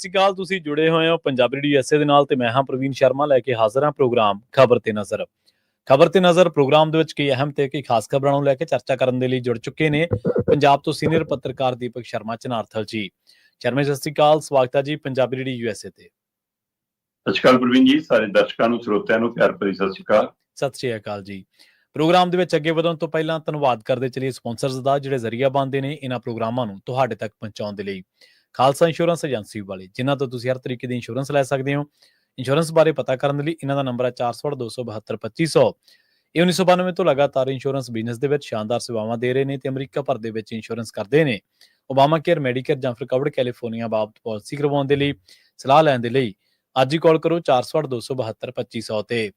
ਸਤਿ ਸ਼੍ਰੀ ਅਕਾਲ ਤੁਸੀਂ ਜੁੜੇ ਹੋਏ ਹੋ ਪੰਜਾਬੀ ਰੇਡੀਓ ਐਸਏ ਦੇ ਨਾਲ ਤੇ ਮੈਂ ਹਾਂ ਪ੍ਰਵੀਨ ਸ਼ਰਮਾ ਲੈ ਕੇ ਹਾਜ਼ਰ ਹਾਂ ਪ੍ਰੋਗਰਾਮ ਖਬਰ ਤੇ ਨਜ਼ਰ। ਖਬਰ ਤੇ ਨਜ਼ਰ ਪ੍ਰੋਗਰਾਮ ਦੇ ਵਿੱਚ ਕਈ ਅਹਿਮ ਤੇ ਕਈ ਖਾਸ ਖਬਰਾਂ ਨੂੰ ਲੈ ਕੇ ਚਰਚਾ ਕਰਨ ਦੇ ਲਈ ਜੁੜ ਚੁੱਕੇ ਨੇ ਪੰਜਾਬ ਤੋਂ ਸੀਨੀਅਰ ਪੱਤਰਕਾਰ ਦੀਪਕ ਸ਼ਰਮਾ ਚਨਾਰਥਲ ਜੀ। ਸ਼ਰਮਾ ਜੀ, ਸਤਿ ਸ਼੍ਰੀ ਅਕਾਲ ਸਵਾਗਤ ਹੈ ਜੀ ਪੰਜਾਬੀ ਰੇਡੀਓ ਯੂਐਸਏ ਤੇ। ਸਤਿ ਸ਼੍ਰੀ ਅਕਾਲ ਪ੍ਰਵੀਨ ਜੀ ਸਾਰੇ ਦਰਸ਼ਕਾਂ ਨੂੰ ਸਰੋਤਿਆਂ ਨੂੰ ਪਿਆਰ ਭਰੀ ਸਤਿ ਸ਼੍ਰੀ ਅਕਾਲ। ਸਤਿ ਸ਼੍ਰੀ ਅਕਾਲ ਜੀ। ਪ੍ਰੋਗਰਾਮ ਦੇ ਵਿੱਚ ਅੱਗੇ ਵਧਣ ਤੋਂ ਪਹਿਲਾਂ ਧੰਨਵਾਦ ਕਰਦੇ ਚਲੀਏ ਸਪਾਂਸਰਸ ਦਾ ਜਿਹੜੇ ਜ਼ਰੀਆ ਬਣਦੇ ਨੇ ਇਹਨਾਂ ਪ੍ਰੋਗਰਾਮਾਂ ਨੂੰ ਤੁਹਾਡੇ ਤੱਕ ਪਹੁੰਚਾਉਣ ਦੇ ਲਈ। ਖਾਲਸਾ ਇੰਸ਼ੋਰੈਂਸ ਏਜੰਸੀ ਵਾਲੇ, ਜਿਨ੍ਹਾਂ ਤੋਂ ਤੁਸੀਂ ਹਰ ਤਰੀਕੇ ਦੀ ਇੰਸ਼ੋਰੈਂਸ ਲੈ ਸਕਦੇ ਹੋ। ਇੰਸ਼ੋਰੈਂਸ ਬਾਰੇ ਪਤਾ ਕਰਨ ਦੇ ਲਈ ਇਹਨਾਂ ਦਾ ਨੰਬਰ ਹੈ 4827272500 ਇਹ 1992 ਤੋਂ ਲਗਾਤਾਰ ਇੰਸ਼ੋਰੈਂਸ ਬਿਜ਼ਨਸ ਦੇ ਵਿੱਚ ਸ਼ਾਨਦਾਰ ਸੇਵਾਵਾਂ ਦੇ ਰਹੇ ਨੇ ਤੇ ਅਮਰੀਕਾ ਭਰ ਦੇ ਵਿੱਚ ਇੰਸ਼ੋਰੈਂਸ ਕਰਦੇ ਨੇ। ਓਬਾਮਾ ਕੇਅਰ ਮੈਡੀਕੇਅਰ ਜਾਂ ਫਿਰ ਕਵਰਡ ਕੈਲੀਫੋਰਨੀਆ ਬਾਬਤ ਪਾਲਿਸੀ ਕਰਵਾਉਣ ਦੇ ਲਈ, ਸਲਾਹ ਲੈਣ ਦੇ ਲਈ ਅੱਜ ਹੀ ਕਾਲ ਕਰੋ 4827272500 ਤੇ।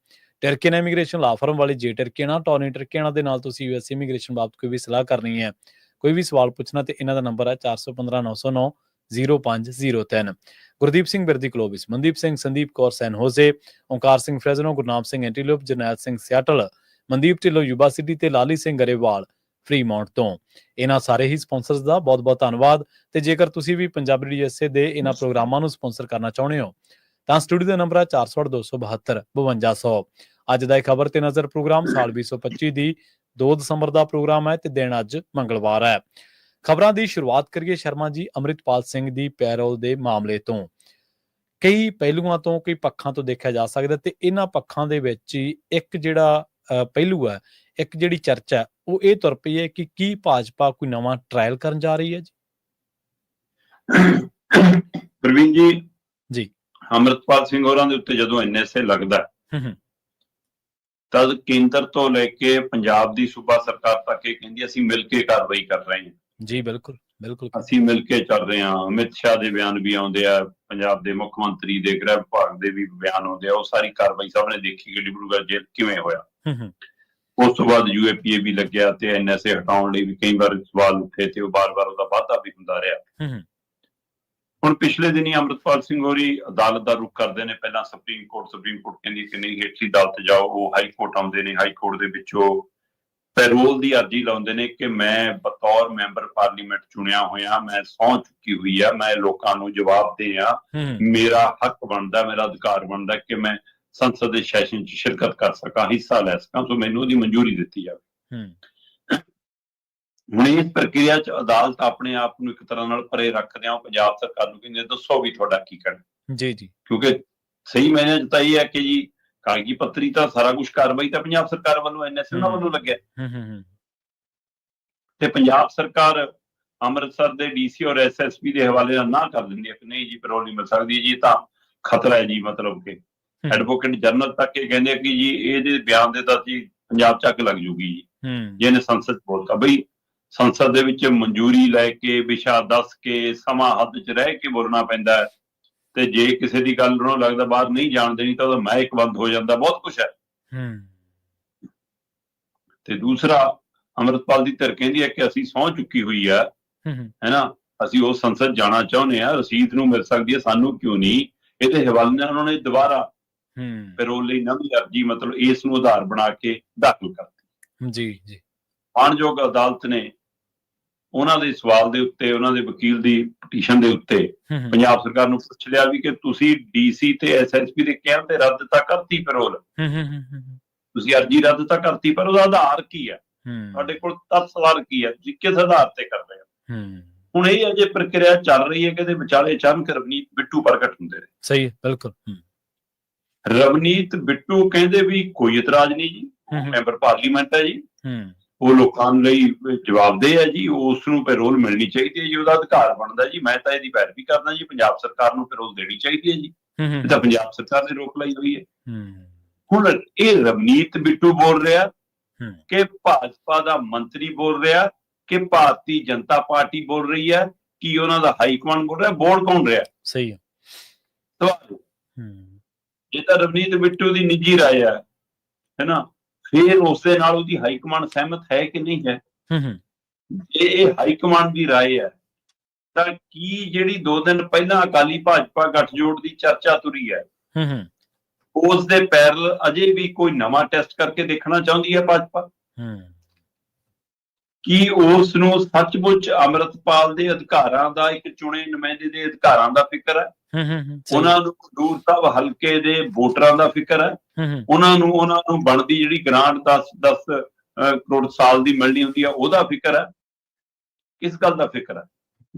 ਟਰਕੀਨ ਇਮੀਗ੍ਰੇਸ਼ਨ ਲਾ ਫਰਮ ਵਾਲੇ ਜੇ ਟਰਕੀਨਾ ਟੌਨੀ ਟਰਕੀਨਾ ਦੇ ਨਾਲ ਤੁਸੀਂ ਯੂਐਸ ਇਮੀਗ੍ਰੇਸ਼ਨ ਬਾਬਤ ਕੋਈ ਵੀ ਸਲਾਹ ਕਰਨੀ ਹੈ, ਕੋਈ ਵੀ ਸਵਾਲ ਪੁੱਛਣਾ ਤੇ ਇਹਨਾਂ ਦਾ ਨੰਬਰ ਹੈ 415909 0503 Gurdeep Singh Birdi Clovis. Mandeep Singh, Sandeep Kaur, San Jose Onkar Singh Fresno, Gurnam Singh Antelope, Jarnail Singh Seattle, Mandeep Dhillon, Yuba City ਤੇ ਲਾਲੀ ਸਿੰਘ ਗਰੇਵਾਲ ਫਰੀਮਾਉਂਟ ਤੋਂ। ਇਹਨਾਂ ਸਾਰੇ ਹੀ ਸਪਾਂਸਰਸ ਦਾ ਬਹੁਤ-ਬਹੁਤ ਧੰਨਵਾਦ ਤੇ ਜੇਕਰ ਤੁਸੀਂ ਵੀ ਪੰਜਾਬੀ ਡੀਐਸਏ ਦੇ ਇਹਨਾਂ ਪ੍ਰੋਗਰਾਮਾਂ ਨੂੰ ਸਪਾਂਸਰ ਕਰਨਾ ਚਾਹੁੰਦੇ ਹੋ, ਤਾਂ ਸਟੂਡੀਓ ਦਾ ਨੰਬਰ ਹੈ 4827 5200 ਅੱਜ ਦਾ ਇਹ ਖਬਰ ਤੇ ਨਜ਼ਰ ਪ੍ਰੋਗਰਾਮ ਸਾਲ 2025 ਦੀ 2 ਦਸੰਬਰ ਦਾ ਪ੍ਰੋਗਰਾਮ ਹੈ ਤੇ ਦਿਨ ਅੱਜ ਮੰਗਲਵਾਰ ਹੈ। ਖਬਰਾਂ ਦੀ ਸ਼ੁਰੂਆਤ ਕਰੀਏ ਸ਼ਰਮਾ ਜੀ ਅਮਰਿਤਪਾਲ ਸਿੰਘ ਦੀ ਪੈਰੋਲ ਦੇ ਮਾਮਲੇ ਤੋਂ। ਕਈ ਪਹਿਲੂਆਂ ਤੋਂ ਕਈ ਪੱਖਾਂ ਤੋਂ ਦੇਖਿਆ ਜਾ ਸਕਦਾ ਤੇ ਇਹਨਾਂ ਪੱਖਾਂ ਦੇ ਵਿੱਚ ਹੀ ਇੱਕ ਜਿਹੜਾ ਪਹਿਲੂ ਹੈ ਇੱਕ ਜਿਹੜੀ ਚਰਚਾ ਉਹ ਇਹ ਤੁਰ ਪਈ ਹੈ ਕਿ ਕੀ ਭਾਜਪਾ ਕੋਈ ਨਵਾਂ ਟ੍ਰਾਇਲ ਕਰਨ ਜਾ ਰਹੀ ਹੈ ਜੀ? ਪ੍ਰਵੀਨ ਜੀ। ਜੀ। ਅਮਰਤਪਾਲ ਸਿੰਘ ਹੋਰਾਂ ਦੇ ਉੱਤੇ ਜਦੋਂ ਐਨਐਸਏ ਲੱਗਦਾ ਤਦ ਕੇਂਦਰ ਤੋਂ ਲੈ ਕੇ ਪੰਜਾਬ ਦੀ ਸੂਬਾ ਸਰਕਾਰ ਤੱਕ ਇਹ ਕਹਿੰਦੀ ਅਸੀਂ ਮਿਲ ਕੇ ਕਾਰਵਾਈ ਕਰ ਰਹੇ ਹਾਂ। ਜੀ ਬਿਲਕੁਲ ਬਿਲਕੁਲ। ਅਸੀਂ ਮਿਲ ਕੇ ਚੱਲ ਰਹੇ ਹਾਂ। ਅਮਿਤ ਸ਼ਾਹ ਦੇ ਬਿਆਨ ਵੀ ਆਉਂਦੇ ਆ ਪੰਜਾਬ ਦੇ ਮੁੱਖ ਮੰਤਰੀ ਦੇ ਗ੍ਰਹਿ ਵਿਭਾਗ ਦੇ ਵੀ ਬਿਆਨ ਆਉਂਦੇ ਆ। ਉਹ ਸਾਰੀ ਕਾਰਵਾਈ ਸਾਹਮਣੇ ਦੇਖੀ ਕਿ ਡਿਬਰੂਗੜ੍ਹ ਜੇਲ੍ਹ ਕਿਵੇਂ ਹੋਇਆ। ਹੂੰ ਹੂੰ। ਉਸ ਤੋਂ ਬਾਅਦ ਯੂਏਪੀਏ ਵੀ ਲੱਗਿਆ ਤੇ ਐਨਐਸਏ ਹਟਾਉਣ ਲਈ ਵੀ ਕਈ ਵਾਰ ਸਵਾਲ ਉੱਠੇ ਤੇ ਉਹ ਬਾਰ-ਬਾਰ ਉਹਦਾ ਵਾਧਾ ਵੀ ਹੁੰਦਾ ਰਿਹਾ। ਹੁਣ ਪਿਛਲੇ ਦਿਨੀ ਅੰਮ੍ਰਿਤਪਾਲ ਸਿੰਘ ਹੋਰੀ ਅਦਾਲਤ ਦਾ ਰੁਖ ਕਰਦੇ ਨੇ। ਪਹਿਲਾਂ ਸੁਪਰੀਮ ਕੋਰਟ ਸੁਪਰੀਮ ਕੋਰਟ ਕਹਿੰਦੀ ਕਿ ਨਹੀਂ ਹੇਠਲੀ ਅਦਾਲਤ ਜਾਓ ਉਹ ਹਾਈ ਕੋਰਟ ਆਉਂਦੇ ਨੇ ਹਾਈ ਕੋਰਟ ਦੇ ਵਿੱਚੋਂ ਪੈਰੋਲ ਦੀ ਅਰਜ਼ੀ ਲਾਉਂਦੇ ਨੇ ਕਿ ਮੈਂ ਬਤੌਰ ਮੈਂਬਰ ਪਾਰਲੀਮੈਂਟ ਚੁਣਿਆ ਹੋਇਆ ਮੈਂ ਸਹੁੰ ਚੁੱਕੀ ਹੋਈ ਆ ਮੈਂ ਲੋਕਾਂ ਨੂੰ ਜਵਾਬ ਦੇ ਆ ਮੇਰਾ ਹੱਕ ਬਣਦਾ ਮੇਰਾ ਅਧਿਕਾਰ ਬਣਦਾ ਕਿ ਮੈਂ ਸੰਸਦ ਦੇ ਸੈਸ਼ਨ 'ਚ ਸ਼ਿਰਕਤ ਕਰ ਸਕਾਂ ਹਿੱਸਾ ਲੈ ਸਕਾਂ ਸੋ ਮੈਨੂੰ ਉਹਦੀ ਮਨਜ਼ੂਰੀ ਦਿੱਤੀ ਜਾਵੇ। ਹੂੰ। ਹੁਣ ਇਸ ਪ੍ਰਕਿਰਿਆ 'ਚ ਅਦਾਲਤ ਆਪਣੇ ਆਪ ਨੂੰ ਇੱਕ ਤਰ੍ਹਾਂ ਨਾਲ ਪਰੇ ਰੱਖਦੇ ਆ ਪੰਜਾਬ ਸਰਕਾਰ ਨੂੰ ਕਹਿੰਦੇ ਦੱਸੋ ਵੀ ਤੁਹਾਡਾ ਕੀ ਕਹਿਣਾ। ਜੀ ਜੀ। ਕਿਉਂਕਿ ਸਹੀ ਮੈਨੇ ਚ ਤਾਂ ਇਹ ਹੈ ਕਿ ਜੀ ਕਾਗਜ਼ੀ ਪੱਤਰੀ ਤਾਂ ਸਾਰਾ ਕੁਝ ਕਾਰਵਾਈ ਤਾਂ ਪੰਜਾਬ ਸਰਕਾਰ ਵੱਲੋਂ ਐਨਐਸਏ ਹਮ। ਵੱਲੋਂ ਲੱਗਿਆ। ਹੂੰ ਹੂੰ ਹੂੰ। ਤੇ ਪੰਜਾਬ ਸਰਕਾਰ ਅੰਮ੍ਰਿਤਸਰ ਦੇ ਡੀਸੀ ਔਰ ਐਸਐਸਪੀ ਦੇ ਹਵਾਲੇ ਨਾਲ ਨਾ ਕਰ ਦਿੰਦੀ ਹੈ ਕਿ ਨਹੀਂ ਜੀ ਪੈਰੋਲ ਨਹੀਂ ਮਿਲ ਸਕਦੀ ਜੀ ਤਾਂ ਖਤਰਾ ਹੈ ਜੀ ਮਤਲਬ ਕਿ। ਐਡਵੋਕੇਟ ਜਨਰਲ ਤੱਕ ਇਹ ਕਹਿੰਦੇ ਕਿ ਜੀ ਇਹਦੇ ਬਿਆਨ ਦੇ ਤਾਂ ਜੀ ਪੰਜਾਬ ਚੱਕ ਲੱਗ ਜੂਗੀ ਜੀ। ਜਿਹਨੇ ਸੰਸਦ ਬੋਲਤਾ ਬਈ ਸੰਸਦ ਦੇ ਵਿੱਚ ਮਨਜ਼ੂਰੀ ਲੈ ਕੇ ਵਿਸ਼ਾ ਦੱਸ ਕੇ ਸਮਾਂ ਹੱਦ 'ਚ ਰਹਿ ਕੇ ਬੋਲਣਾ ਪੈਂਦਾ ਹੈ। ਤੇ ਜੇ ਕਿਸੇ ਦੀ ਗੱਲ ਨੂੰ ਲੱਗਦਾ ਬਾਹਰ ਨਹੀਂ ਜਾਣ ਦੇਣੀ ਤਾਂ ਉਹਦਾ ਮਾਈਕ ਬੰਦ ਹੋ ਜਾਂਦਾ ਬਹੁਤ ਕੁਝ ਹੈ। ਹੂੰ। ਤੇ ਦੂਸਰਾ ਅਮਰਤਪਾਲ ਦੀ ਧਿਰ ਕਹਿੰਦੀ ਹੈ ਕਿ ਅਸੀਂ ਸਹੁੰ ਚੁੱਕੀ ਹੋਈ ਹੂੰ। ਹੈਨਾ? ਅਸੀਂ ਉਹ ਸੰਸਦ ਜਾਣਾ ਚਾਹੁੰਦੇ ਆ ਰਸੀਦ ਨੂੰ ਮਿਲ ਸਕਦੀ ਹੈ ਸਾਨੂੰ ਕਿਉਂ ਨਹੀਂ? ਇਹਦੇ ਹਵਾਲੇ ਨਾਲ ਉਹਨਾਂ ਨੇ ਦੁਬਾਰਾ ਹੂੰ। ਪੈਰੋਲ ਲਈ ਨਵੀਂ ਅਰਜੀ ਮਤਲਬ ਇਸ ਨੂੰ ਆਧਾਰ ਬਣਾ ਕੇ ਦਾਖਲ ਕਰਤੀ। ਜੀ ਜੀ। ਮਾਣਯੋਗ ਅਦਾਲਤ ਨੇ ਉਹਨਾਂ ਦੇ ਸਵਾਲ ਦੇ ਉੱਤੇ ਉਹਨਾਂ ਦੇ ਵਕੀਲ ਦੀ ਪਟੀਸ਼ਨ ਦੇ ਉੱਤੇ ਪੰਜਾਬ ਸਰਕਾਰ ਨੂੰ ਪੁੱਛ ਲਿਆ ਵੀ ਕਿ ਤੁਸੀਂ ਡੀਸੀ ਤੇ ਐਸਐਸਪੀ ਦੇ ਕਹਿਣ ਤੇ ਰੱਦ ਤਾਂ ਕਰਤੀ ਪੈਰੋਲ ਤੁਸੀਂ ਅਰਜੀ ਰੱਦ ਤਾਂ ਕਰਤੀ ਪਰ ਉਹਦਾ ਆਧਾਰ ਕੀ ਹੈ। ਤੁਹਾਡੇ ਕੋਲ ਤੱਥ ਸਵਾਲ ਕੀ ਹੈ ਤੁਸੀਂ ਕਿਸ ਆਧਾਰ ਤੇ ਕਰ ਰਹੇ ਹੋ। ਹੁਣ ਇਹ ਅਜੇ ਪ੍ਰਕਿਰਿਆ ਚੱਲ ਰਹੀ ਹੈ ਕਿ ਇਹਦੇ ਵਿਚਾਲੇ ਅਚਾਨਕ ਰਵਨੀਤ ਬਿੱਟੂ ਪ੍ਰਗਟ ਹੁੰਦੇ ਨੇ। ਸਹੀ ਬਿਲਕੁਲ। ਰਵਨੀਤ ਬਿੱਟੂ ਕਹਿੰਦੇ ਵੀ ਕੋਈ ਇਤਰਾਜ਼ ਨਹੀਂ ਜੀ ਮੈਂਬਰ ਪਾਰਲੀਮੈਂਟ ਹੈ ਜੀ। ਉਹ ਲੋਕਾਂ ਲਈ ਜਵਾਬਦੇਹ ਹੈ ਜੀ ਉਸ ਨੂੰ ਪੈਰੋਲ ਮਿਲਣੀ ਚਾਹੀਦੀ ਹੈ ਜੀ ਉਹਦਾ ਅਧਿਕਾਰ ਬਣਦਾ ਜੀ। ਮੈਂ ਤਾਂ ਇਹਦੀ ਪੈਰਵੀ ਕਰਦਾ ਜੀ ਪੰਜਾਬ ਸਰਕਾਰ ਨੂੰ ਪੈਰੋਲ ਦੇਣੀ ਚਾਹੀਦੀ ਹੈ ਜੀ। ਇਹ ਤਾਂ ਪੰਜਾਬ ਸਰਕਾਰ ਨੇ ਰੋਕ ਲਈ ਹੋਈ ਹੈ। ਹੁਣ ਇਹ ਰਵਨੀਤ ਬਿੱਟੂ ਬੋਲ ਰਿਹਾ। ਕਿ ਭਾਜਪਾ ਦਾ ਮੰਤਰੀ ਬੋਲ ਰਿਹਾ ਕਿ ਭਾਰਤੀ ਜਨਤਾ ਪਾਰਟੀ ਬੋਲ ਰਹੀ ਹੈ ਕਿ ਉਹਨਾਂ ਦਾ ਹਾਈ ਕਮਾਂਡ ਬੋਲ ਰਿਹਾ ਬੋਲ ਕੌਣ ਰਿਹਾ? ਸਹੀ ਹੈ। ਸਵਾਲ। ਹੂੰ। ਇਹ ਤਾਂ ਰਵਨੀਤ ਬਿੱਟੂ ਦੀ ਨਿੱਜੀ ਰਾਏ ਹੈ ਹੈਨਾ ਫਿਰ ਉਸ ਦੇ ਨਾਲ ਉਹਦੀ ਹਾਈ ਕਮਾਂਡ ਸਹਿਮਤ ਹੈ ਕਿ ਨਹੀਂ ਹੈ? ਹੂੰ ਹੂੰ। ਜੇ ਇਹ ਹਾਈ ਕਮਾਂਡ ਦੀ ਰਾਏ ਹੈ ਤਾਂ ਕੀ ਜਿਹੜੀ 2 ਦਿਨ ਪਹਿਲਾਂ ਅਕਾਲੀ ਭਾਜਪਾ ਗੱਠਜੋੜ ਦੀ ਚਰਚਾ ਤੁਰੀ ਹੈ ਹੂੰ ਹੂੰ। ਉਸ ਦੇ ਪੈਰਲ ਅਜੇ ਵੀ ਕੋਈ ਨਵਾਂ ਟੈਸਟ ਕਰਕੇ ਦੇਖਣਾ ਚਾਹੁੰਦੀ ਹੈ ਭਾਜਪਾ? ਹੂੰ। ਕੀ ਉਸ ਨੂੰ ਸੱਚਮੁੱਚ ਅੰਮ੍ਰਿਤਪਾਲ ਦੇ ਅਧਿਕਾਰਾਂ ਦਾ ਇੱਕ ਚੁਣੇ ਨੁਮਾਇੰਦੇ ਦੇ ਅਧਿਕਾਰਾਂ ਦਾ ਫਿਕਰ ਹੈ। ਹੂੰ ਹੂੰ ਹੂੰ। ਉਹਨਾਂ ਨੂੰ ਦੂਰ ਸਾਹਿਬ ਹਲਕੇ ਦੇ ਵੋਟਰਾਂ ਦਾ ਫਿਕਰ ਹੈ। ਹੂੰ ਹੂੰ। ਉਹਨਾਂ ਨੂੰ ਉਹਨਾਂ ਨੂੰ ਬਣਦੀ ਜਿਹੜੀ ਗ੍ਰਾਂਟ 10 10 ਕਰੋੜ ਸਾਲ ਦੀ ਮਿਲਣੀ ਹੁੰਦੀ ਆ ਉਹਦਾ ਫਿਕਰ ਹੈ। ਕਿਸ ਗੱਲ ਦਾ ਫਿਕਰ ਹੈ?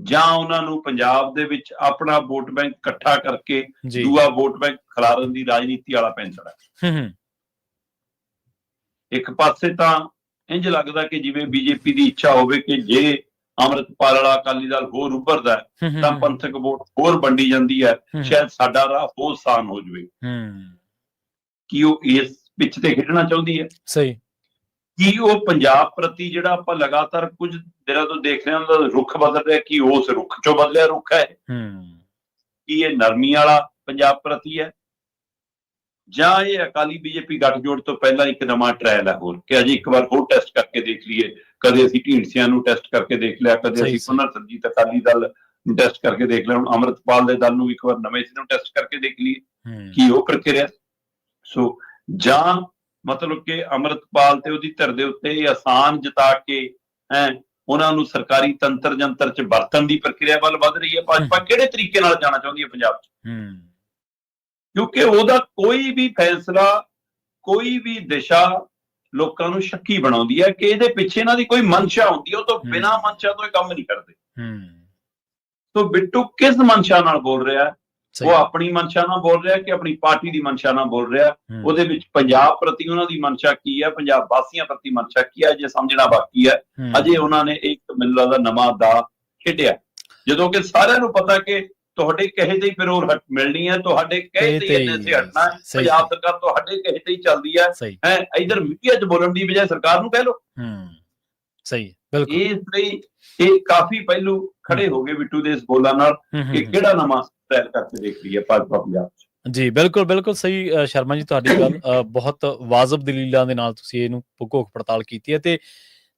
ਜਾਂ ਉਹਨਾਂ ਨੂੰ ਪੰਜਾਬ ਦੇ ਵਿੱਚ ਆਪਣਾ ਵੋਟ ਬੈਂਕ ਇਕੱਠਾ ਕਰਕੇ ਦੂਆ ਵੋਟ ਬੈਂਕ ਖਿਲਾਰਨ ਦੀ ਰਾਜਨੀਤੀ ਵਾਲਾ ਹੈ। ਹੂੰ ਹੂੰ। ਇੱਕ ਪਾਸੇ ਤਾਂ ਇੰਜ ਲੱਗਦਾ ਕਿ ਜਿਵੇਂ ਬੀਜੇਪੀ ਦੀ ਇੱਛਾ ਹੋਵੇ ਕਿ ਜੇ ਅੰਮ੍ਰਿਤਪਾਲ ਵਾਲਾ ਅਕਾਲੀ ਦਲ ਹੋਰ ਉੱਭਰਦਾ ਤਾਂ ਪੰਥਕ ਵੋਟ ਹੋਰ ਵੰਡੀ ਜਾਂਦੀ ਹੈ ਸ਼ਾਇਦ ਸਾਡਾ ਰਾਹ ਹੋਰ ਆਸਾਨ ਹੋ ਜਾਵੇ। ਹੂੰ। ਕੀ ਉਹ ਇਸ ਪਿੱਛ ਤੇ ਖੇਡਣਾ ਚਾਹੁੰਦੀ ਹੈ? ਸਹੀ। ਕੀ ਉਹ ਪੰਜਾਬ ਪ੍ਰਤੀ ਜਿਹੜਾ ਆਪਾਂ ਲਗਾਤਾਰ ਕੁਝ ਦਿਨਾਂ ਤੋਂ ਦੇਖ ਰਹੇ ਹਾਂ ਉਹਦਾ ਰੁਖ ਬਦਲ ਰਿਹਾ ਕੀ ਉਸ ਰੁਖ ਚੋਂ ਬਦਲਿਆ ਰੁਖ ਹੈ? ਹੂੰ। ਕੀ ਇਹ ਨਰਮੀ ਵਾਲਾ ਪੰਜਾਬ ਪ੍ਰਤੀ ਹੈ? ਜਾਂ ਇਹ ਅਕਾਲੀ ਬੀਜੇਪੀ ਗੱਠਜੋੜ ਤੋਂ ਪਹਿਲਾਂ ਇੱਕ ਨਵਾਂ ਟ੍ਰਾਇਲ ਹੈ ਹੋਰ ਕਿ ਅਜੇ ਇੱਕ ਵਾਰ ਹੋਰ ਟੈਸਟ ਕਰਕੇ ਦੇਖ ਲਈਏ। ਕਦੇ ਅਸੀਂ ਢੀਂਡਸਿਆਂ ਨੂੰ ਟੈਸਟ ਕਰਕੇ ਦੇਖ ਲਿਆ ਕਦੇ ਅਸੀਂ। ਪੁਨਰ ਸਰਜੀਤ ਅਕਾਲੀ ਦਲ ਨੂੰ ਟੈਸਟ ਕਰਕੇ ਦੇਖ ਲਿਆ ਹੁਣ ਅੰਮ੍ਰਿਤਪਾਲ ਦੇ ਦਲ ਨੂੰ ਇੱਕ ਵਾਰ ਨਵੇਂ ਸਿਰੋਂ ਟੈਸਟ ਕਰਕੇ ਦੇਖ ਲਈਏ। ਕੀ ਉਹ ਪ੍ਰਕਿਰਿਆ ਸੋ ਜਾਂ ਮਤਲਬ ਕਿ ਅੰਮ੍ਰਿਤਪਾਲ ਤੇ ਉਹਦੀ ਧਿਰ ਦੇ ਉੱਤੇ ਇਹ ਆਸਾਨ ਜਤਾ ਕੇ ਹੈ ਉਹਨਾਂ ਨੂੰ ਸਰਕਾਰੀ ਤੰਤਰ ਜੰਤਰ ਚ ਵਰਤਣ ਦੀ ਪ੍ਰਕਿਰਿਆ ਵੱਲ ਵੱਧ ਰਹੀ ਹੈ। ਭਾਜਪਾ ਕਿਹੜੇ ਤਰੀਕੇ ਨਾਲ ਜਾਣਾ ਚਾਹੁੰਦੀ ਹੈ ਪੰਜਾਬ 'ਚ? ਹੂੰ। ਕਿਉਂਕਿ ਉਹਦਾ ਕੋਈ ਵੀ ਫੈਸਲਾ ਕੋਈ ਵੀ ਦਿਸ਼ਾ ਲੋਕਾਂ ਨੂੰ ਸ਼ੱਕੀ ਬਣਾਉਂਦੀ ਹੈ ਕਿ ਇਹਦੇ ਪਿੱਛੇ ਇਹਨਾਂ ਦੀ ਕੋਈ ਮਨਸ਼ਾ ਹੁੰਦੀ ਹੈ ਉਹ ਤੋਂ। ਬਿਨਾਂ ਮਨਸ਼ਾ ਤੋਂ ਇਹ ਕੰਮ ਨਹੀਂ ਕਰਦੇ। ਹੂੰ। ਸੋ ਬਿੱਟੂ ਕਿਸ ਮਨਸ਼ਾ ਨਾਲ ਬੋਲ ਰਿਹਾ ਉਹ ਆਪਣੀ ਮਨਸ਼ਾ ਨਾਲ ਬੋਲ ਰਿਹਾ ਕਿ ਆਪਣੀ ਪਾਰਟੀ ਦੀ ਮਨਸ਼ਾ ਨਾਲ ਬੋਲ ਰਿਹਾ? ਉਹਦੇ ਵਿੱਚ ਪੰਜਾਬ ਪ੍ਰਤੀ ਉਹਨਾਂ ਦੀ ਮਨਸ਼ਾ ਕੀ ਹੈ? ਪੰਜਾਬ ਵਾਸੀਆਂ ਪ੍ਰਤੀ ਮਨਸ਼ਾ ਕੀ ਹੈ? ਜੇ ਸਮਝਣਾ ਬਾਕੀ ਹੈ। ਅਜੇ ਉਹਨਾਂ ਨੇ ਇੱਕ ਮੈਨੂੰ ਲੱਗਦਾ ਨਵਾਂ ਦਾ ਖੇਡਿਆ। ਜਦੋਂ ਕਿ ਸਾਰਿਆਂ ਨੂੰ ਪਤਾ ਕਿ ਤੁਹਾਡੇ ਕਹੇ ਤੇ ਹੀ ਫਿਰ ਉਹ ਹਟ ਮਿਲਣੀ ਹੈ ਤੁਹਾਡੇ ਕਹੇ ਤੇ ਇਹਨੇ ਸੇ ਹਟਣਾ। ਪੰਜਾਬ ਸਰਕਾਰ ਤੁਹਾਡੇ ਕਹੇ ਤੇ ਹੀ ਚੱਲਦੀ ਹੈ ਹੈ ਇਧਰ ਮੀਡੀਆ 'ਚ ਬੋਲਣ ਦੀ ਬਜਾਏ ਸਰਕਾਰ ਨੂੰ ਕਹਿ ਲੋ ਹੂੰ ਸਹੀ ਬਿਲਕੁਲ। ਇਸ ਲਈ ਇਹ ਕਾਫੀ ਪਹਿਲੂ ਖੜੇ ਹੋ। ਗਏ ਬਿੱਟੂ ਦੇ ਇਸ ਬੋਲਾਂ ਨਾਲ ਕਿ। ਕਿਹੜਾ ਨਵਾਂ ਸਟਾਈਲ ਕਰਕੇ ਦੇਖ ਰਹੀ ਹੈ ਭਾਜਪਾ ਪੰਜਾਬ 'ਚ। ਜੀ ਬਿਲਕੁਲ ਬਿਲਕੁਲ ਸਹੀ ਸ਼ਰਮਾ ਜੀ ਤੁਹਾਡੀ ਗੱਲ ਬਹੁਤ ਵਾਜਬ ਦਲੀਲਾਂ ਦੇ ਨਾਲ ਤੁਸੀਂ ਇਹਨੂੰ ਭੁਗੋਕ ਪੜਤਾਲ ਕੀਤੀ ਹੈ ਤੇ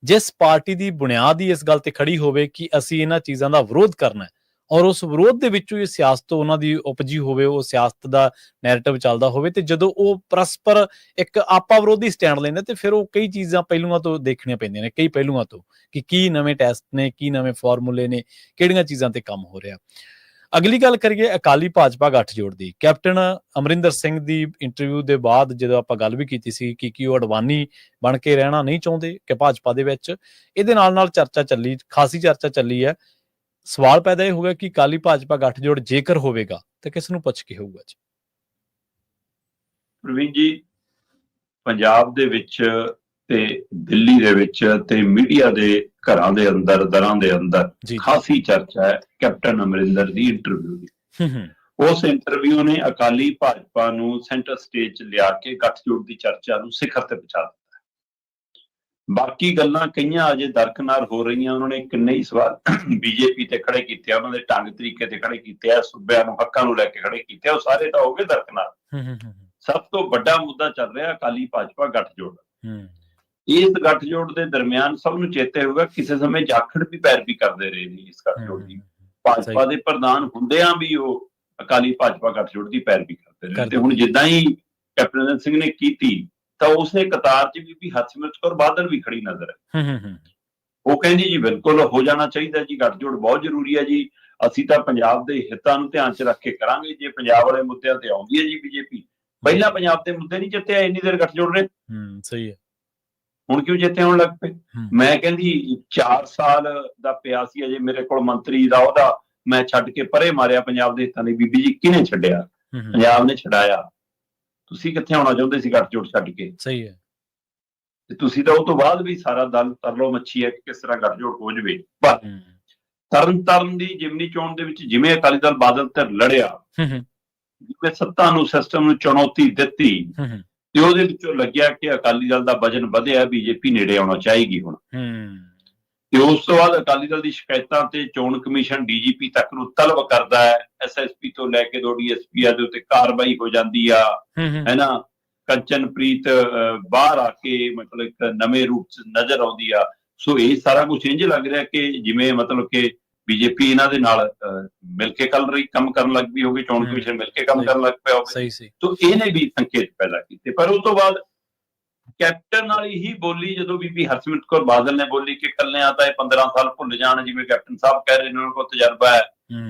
ਜਿਸ ਪਾਰਟੀ ਦੀ ਬੁਨਿਆਦ ਹੀ ਇਸ ਗੱਲ ਤੇ ਖੜੀ ਹੋਵੇ ਕਿ ਅਸੀਂ ਇਹਨਾਂ ਚੀਜ਼ਾਂ ਦਾ ਵਿਰੋਧ ਕਰਨਾ ਹੈ ਔਰ ਉਸ ਵਿਰੋਧ ਦੇ ਵਿੱਚੋਂ ਇਹ ਸਿਆਸਤ ਉਹਨਾਂ ਦੀ ਉਪਜੀ ਹੋਵੇ, ਉਹ ਸਿਆਸਤ ਦਾ ਨੈਰੇਟਿਵ ਚੱਲਦਾ ਹੋਵੇ ਤੇ ਜਦੋਂ ਉਹ ਪਰਸਪਰ ਇੱਕ ਆਪਾ ਵਿਰੋਧੀ ਸਟੈਂਡ ਲੈਂਦੇ ਤੇ ਫਿਰ ਉਹ ਕਈ ਚੀਜ਼ਾਂ ਪਹਿਲੂਆਂ ਤੋਂ ਦੇਖਣੀਆਂ ਪੈਂਦੀਆਂ ਨੇ, ਕਈ ਪਹਿਲੂਆਂ ਤੋਂ ਕਿ ਕੀ ਨਵੇਂ ਟੈਸਟ ਨੇ, ਕੀ ਨਵੇਂ ਫਾਰਮੂਲੇ ਨੇ, ਕਿਹੜੀਆਂ ਚੀਜ਼ਾਂ ਤੇ ਕੰਮ ਹੋ ਰਿਹਾ। ਅਗਲੀ ਗੱਲ ਕਰੀਏ ਅਕਾਲੀ ਭਾਜਪਾ ਗੱਠਜੋੜ ਦੀ। ਕੈਪਟਨ ਅਮਰਿੰਦਰ ਸਿੰਘ ਦੀ ਇੰਟਰਵਿਊ ਦੇ ਬਾਅਦ ਜਦੋਂ ਆਪਾਂ ਗੱਲ ਵੀ ਕੀਤੀ ਸੀ ਕਿ ਕੀ ਉਹ ਅਡਵਾਨੀ ਬਣ ਕੇ ਰਹਿਣਾ ਨਹੀਂ ਚਾਹੁੰਦੇ ਕਿ ਭਾਜਪਾ ਦੇ ਵਿੱਚ, ਇਹਦੇ ਨਾਲ ਨਾਲ ਚਰਚਾ ਚੱਲੀ, ਖਾਸੀ ਚਰਚਾ ਚੱਲੀ ਹੈ ਸਵਾਲ ਪੈਦਾ ਇਹ ਹੋਗਾ ਕਿ ਅਕਾਲੀ ਭਾਜਪਾ ਗੱਠਜੋੜ ਜੇਕਰ ਹੋਵੇਗਾ ਤਾਂ ਕਿਸ ਨੂੰ ਪੁੱਛ ਕੇ ਹੋਊਗਾ ਜੀ? ਪ੍ਰਵੀਨ ਜੀ ਪੰਜਾਬ ਦੇ ਵਿੱਚ ਤੇ ਦਿੱਲੀ ਦੇ ਵਿੱਚ ਤੇ ਮੀਡੀਆ ਦੇ ਘਰਾਂ ਦੇ ਅੰਦਰ ਦਰਾਂ ਦੇ ਅੰਦਰ ਖਾਸੀ ਚਰਚਾ ਹੈ ਕੈਪਟਨ ਅਮਰਿੰਦਰ ਦੀ ਇੰਟਰਵਿਊ ਦੀ। ਹੂੰ ਹੂੰ। ਉਸ ਇੰਟਰਵਿਊ ਨੇ ਅਕਾਲੀ ਭਾਜਪਾ ਨੂੰ ਸੈਂਟਰ ਸਟੇਜ 'ਚ ਲਿਆ ਕੇ ਗੱਠਜੋੜ ਦੀ ਚਰਚਾ ਨੂੰ ਸਿਖਰ ਤੇ ਪਹੁੰਚਾ ਦਿੱਤਾ। ਬਾਕੀ ਗੱਲਾਂ ਕਈਆਂ ਅਜੇ ਦਰਕਨਾਰ ਹੋ ਰਹੀਆਂ ਉਹਨਾਂ ਨੇ ਕਿੰਨੇ ਹੀ ਸਵਾਲ ਬੀਜੇਪੀ ਤੇ ਖੜੇ ਕੀਤੇ ਆ ਉਹਨਾਂ ਦੇ ਢੰਗ ਤਰੀਕੇ ਤੇ ਖੜੇ ਕੀਤੇ ਆ ਸੂਬਿਆਂ ਨੂੰ ਹੱਕਾਂ ਨੂੰ ਲੈ ਕੇ ਖੜੇ ਕੀਤੇ ਆ ਉਹ ਸਾਰੇ ਤਾਂ ਹੋ ਗਏ ਦਰਕਨਾਰ। ਹੂੰ ਹੂੰ ਹੂੰ, ਸਭ ਤੋਂ ਵੱਡਾ ਮੁੱਦਾ ਚੱਲ ਰਿਹਾ ਅਕਾਲੀ ਭਾਜਪਾ ਗੱਠਜੋੜ ਹੂੰ। ਇਸ ਗੱਠਜੋੜ ਦੇ ਦਰਮਿਆਨ ਸਭ ਨੂੰ ਚੇਤੇ ਹੋਊਗਾ ਕਿਸੇ ਸਮੇਂ ਜਾਖੜ ਵੀ ਪੈਰਵੀ ਕਰਦੇ ਰਹੇ ਨੇ ਇਸ ਗੱਠਜੋੜ ਦੀ। ਭਾਜਪਾ ਦੇ ਪ੍ਰਧਾਨ ਹੁੰਦਿਆਂ ਵੀ ਉਹ ਅਕਾਲੀ ਭਾਜਪਾ ਗੱਠਜੋੜ ਦੀ ਪੈਰਵੀ ਕਰਦੇ ਰਹੇ ਤੇ ਹੁਣ ਜਿੱਦਾਂ ਹੀ ਕੈਪਟਨ ਸਿੰਘ ਨੇ ਕੀਤੀ ਤਾਂ ਉਸਨੇ ਕਤਾਰ 'ਚ ਬੀਬੀ ਹਰਸਿਮਰਤ ਕੌਰ ਬਾਦਲ ਵੀ ਖੜੀ ਨਜ਼ਰ ਹੈ ਹੂੰ ਹੂੰ ਹੂੰ। ਉਹ ਕਹਿੰਦੀ ਜੀ ਬਿਲਕੁਲ ਹੋ ਜਾਣਾ ਚਾਹੀਦਾ ਜੀ ਗੱਠਜੋੜ ਬਹੁਤ ਜ਼ਰੂਰੀ ਹੈ ਜੀ। ਅਸੀਂ ਤਾਂ ਪੰਜਾਬ ਦੇ ਹਿੱਤਾਂ ਨੂੰ ਧਿਆਨ 'ਚ ਰੱਖ ਕੇ ਕਰਾਂਗੇ। ਜੇ ਪੰਜਾਬ ਵਾਲੇ ਮੁੱਦਿਆਂ ਤੇ ਆਉਂਦੀ ਹੈ ਜੀ ਬੀਜੇਪੀ ਪਹਿਲਾਂ ਪੰਜਾਬ ਦੇ ਮੁੱਦੇ ਨਹੀਂ ਜਿੱਤੇ ਇੰਨੀ ਦੇਰ ਗੱਠਜੋੜ ਰਹੇ। ਹੂੰ ਸਹੀ ਹੈ। ਹੁਣ ਕਿਉਂ ਜਿੱਤੇ ਆਉਣ ਲੱਗ ਪਏ। ਮੈਂ ਕਹਿੰਦੀ 4 ਸਾਲ ਦਾ ਪਿਆ ਸੀ ਅਜੇ ਮੇਰੇ ਕੋਲ ਮੰਤਰੀ ਦਾ ਉਹਦਾ ਮੈਂ ਛੱਡ ਕੇ ਪਰੇ ਮਾਰਿਆ ਪੰਜਾਬ ਦੇ ਹਿੱਤਾਂ ਦੀ ਬੀਬੀ ਜੀ ਕਿਹਨੇ ਛੱਡਿਆ? ਪੰਜਾਬ ਨੇ ਛਡਾਇਆ। ਤੁਸੀਂ ਕਿੱਥੇ ਆਉਣਾ ਚਾਹੁੰਦੇ ਸੀ ਗੱਠਜੋੜ ਛੱਡ ਕੇ? ਸਹੀ ਹੈ। ਤੇ ਤੁਸੀਂ ਤਾਂ ਉਹ ਤੋਂ ਬਾਅਦ ਵੀ ਸਾਰਾ ਦਲ ਤਰਲੋ ਮੱਛੀ ਹੈ ਕਿ ਕਿਸ ਤਰ੍ਹਾਂ ਗੱਠਜੋੜ ਹੋ ਜਵੇ। ਪਰ ਤਰਨ ਤਰਨ ਦੀ ਜਿਮਨੀ ਚੋਣ ਦੇ ਵਿੱਚ ਜਿਵੇਂ ਅਕਾਲੀ ਦਲ ਬਾਦਲ ਤੇ ਲੜਿਆ ਹੂੰ ਹੂੰ। ਜਿਵੇਂ ਸੱਤਾ ਨੂੰ ਸਿਸਟਮ ਨੂੰ ਚੁਣੌਤੀ ਦਿੱਤੀ ਹੂੰ ਹੂੰ, ਤੇ ਉਹਦੇ ਵਿੱਚੋਂ ਲੱਗਿਆ ਕਿ ਅਕਾਲੀ ਦਲ ਦਾ ਵਜਨ ਵਧਿਆ ਬੀਜੇਪੀ ਨੇੜੇ ਆਉਣਾ ਚਾਹੀਗੀ ਹੁਣ। ਹੂੰ। ਤੇ ਉਸ ਤੋਂ ਬਾਅਦ ਅਕਾਲੀ ਦਲ ਦੀ ਸ਼ਿਕਾਇਤਾਂ ਤੇ ਚੋਣ ਕਮਿਸ਼ਨ ਡੀਜੀਪੀ ਤੱਕ ਨੂੰ ਤਲਬ ਕਰਦਾ ਹੈ ਐਸਐਸਪੀ ਤੋਂ ਲੈ ਕੇ ਦੋ ਡੀਐਸਪੀ ਦੇ ਉੱਤੇ ਕਾਰਵਾਈ ਹੋ ਜਾਂਦੀ ਆ। ਹੂੰ ਹੂੰ। ਹੈ ਨਾ ਕੰਚਨਪ੍ਰੀਤ ਬਾਹਰ ਆ ਕੇ ਮਤਲਬ ਇੱਕ ਨਵੇਂ ਰੂਪ ਚ ਨਜ਼ਰ ਆਉਂਦੀ ਆ। ਸੋ ਇਹ ਸਾਰਾ ਕੁਝ ਇੰਜ ਲੱਗ ਰਿਹਾ ਕਿ ਜਿਵੇਂ ਮਤਲਬ ਕਿ ਬੀਜੇਪੀ ਇਹਨਾਂ ਦੇ ਨਾਲ ਮਿਲ ਕੇ ਕੱਲ ਰਹੀ ਕੰਮ ਕਰਨ ਲੱਗ ਪਈ ਹੋਵੇ ਚੋਣ ਕਮਿਸ਼ਨ ਮਿਲ ਕੇ ਕੰਮ। ਕਰਨ ਲੱਗ ਪਿਆ ਹੋਵੇ ਸਹੀ ਤੋ ਇਹਨੇ ਵੀ ਸੰਕੇਤ ਪੈਦਾ ਕੀਤੇ। ਪਰ ਉਸ ਤੋਂ ਬਾਅਦ ਕੈਪਟਨ ਵਾਲੀ ਹੀ ਬੋਲੀ ਜਦੋਂ ਬੀਬੀ ਹਰਸਿਮਰਤ ਕੌਰ ਬਾਦਲ ਨੇ ਬੋਲੀ ਕਿ ਕੱਲਿਆਂ ਤਾਂ ਇਹ 15 ਸਾਲ ਭੁੱਲ ਜਾਣ ਜਿਵੇਂ ਕੈਪਟਨ ਸਾਹਿਬ ਕਹਿ ਰਹੇ ਨੇ ਉਹਨਾਂ ਕੋਲ ਤਜਰਬਾ ਹੈ।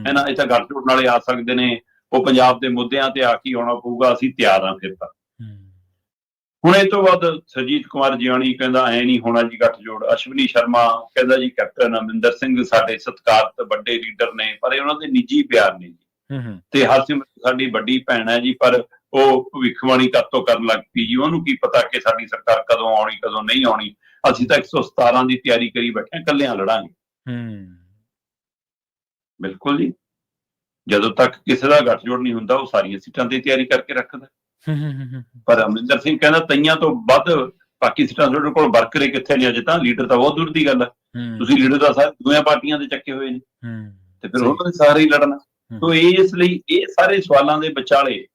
ਇਹਨਾਂ ਇਹ ਤਾਂ ਗੱਠਜੋੜ ਨਾਲੇ ਆ ਸਕਦੇ ਨੇ। ਉਹ ਪੰਜਾਬ ਦੇ ਮੁੱਦਿਆਂ ਤੇ ਆ ਕੇ ਆਉਣਾ ਪਊਗਾ ਅਸੀਂ ਤਿਆਰ ਹਾਂ ਫਿਰ ਤਾਂ। ਹੁਣ ਇਹ ਤੋਂ ਬਾਅਦ ਸਰਜੀਤ ਕੁਮਾਰ ਜਿਆਣੀ ਕਹਿੰਦਾ ਐ ਨਹੀਂ ਹੋਣਾ ਜੀ ਗੱਠਜੋੜ। ਅਸ਼ਵਨੀ ਸ਼ਰਮਾ ਕਹਿੰਦਾ ਜੀ ਕੈਪਟਨ ਅਮਰਿੰਦਰ ਸਿੰਘ ਸਾਡੇ ਸਤਿਕਾਰਤ ਵੱਡੇ ਲੀਡਰ ਨੇ ਪਰ ਇਹ ਉਹਨਾਂ ਦੇ ਨਿੱਜੀ ਪਿਆਰ ਨੇ ਜੀ। ਤੇ ਹਰਸਿਮਰਤ ਸਾਡੀ ਵੱਡੀ ਭੈਣ ਹੈ ਜੀ ਪਰ ਉਹ ਭਵਿੱਖਬਾਣੀ ਕਦੋਂ ਕਰਨ ਲੱਗ ਪਈ ਜੀ। ਉਹਨੂੰ ਕੀ ਪਤਾ ਕਿ ਸਾਡੀ ਸਰਕਾਰ ਕਦੋਂ ਆਉਣੀ ਕਦੋਂ ਨਹੀਂ ਆਉਣੀ। ਅਸੀਂ ਤਾਂ 117 ਦੀ ਤਿਆਰੀ ਕਰੀ ਬੈਠੇ ਕੱਲਿਆਂ ਲੜਾਂਗੇ। ਹੂੰ, ਬਿਲਕੁਲ ਜੀ। ਜਦੋਂ ਤੱਕ ਕਿਸੇ ਦਾ ਗੱਠਜੋੜ ਨਹੀਂ ਹੁੰਦਾ ਉਹ ਸਾਰੀਆਂ ਸੀਟਾਂ ਦੀ ਤਿਆਰੀ ਕਰਕੇ ਰੱਖਦਾ। ਪਰ ਅਮਰਿੰਦਰ ਸਿੰਘ ਕਹਿੰਦਾ ਤਈਆਂ ਤੋਂ ਵੱਧ ਬਾਕੀ ਸੀਟਾਂ ਤੁਹਾਡੇ ਕੋਲ ਵਰਕਰੇ ਕਿੱਥੇ ਨੇ ਅਜੇ ਤਾਂ? ਲੀਡਰ ਤਾਂ ਬਹੁਤ ਦੂਰ ਦੀ ਗੱਲ ਹੈ। ਤੁਸੀਂ ਲੀਡਰ ਤਾਂ ਸਾਰੇ ਦੂਆਂ ਪਾਰਟੀਆਂ ਦੇ ਚੱਕੇ ਹੋਏ ਨੇ। ਤੇ ਫਿਰ। ਉਹਨਾਂ ਦੇ ਸਾਰੇ ਹੀ ਲੜਨਾ। ਤੋਂ ਇਸ ਲਈ ਇਹ ਸਾਰੇ ਸਵਾਲਾਂ ਦੇ ਵਿਚਾਲੇ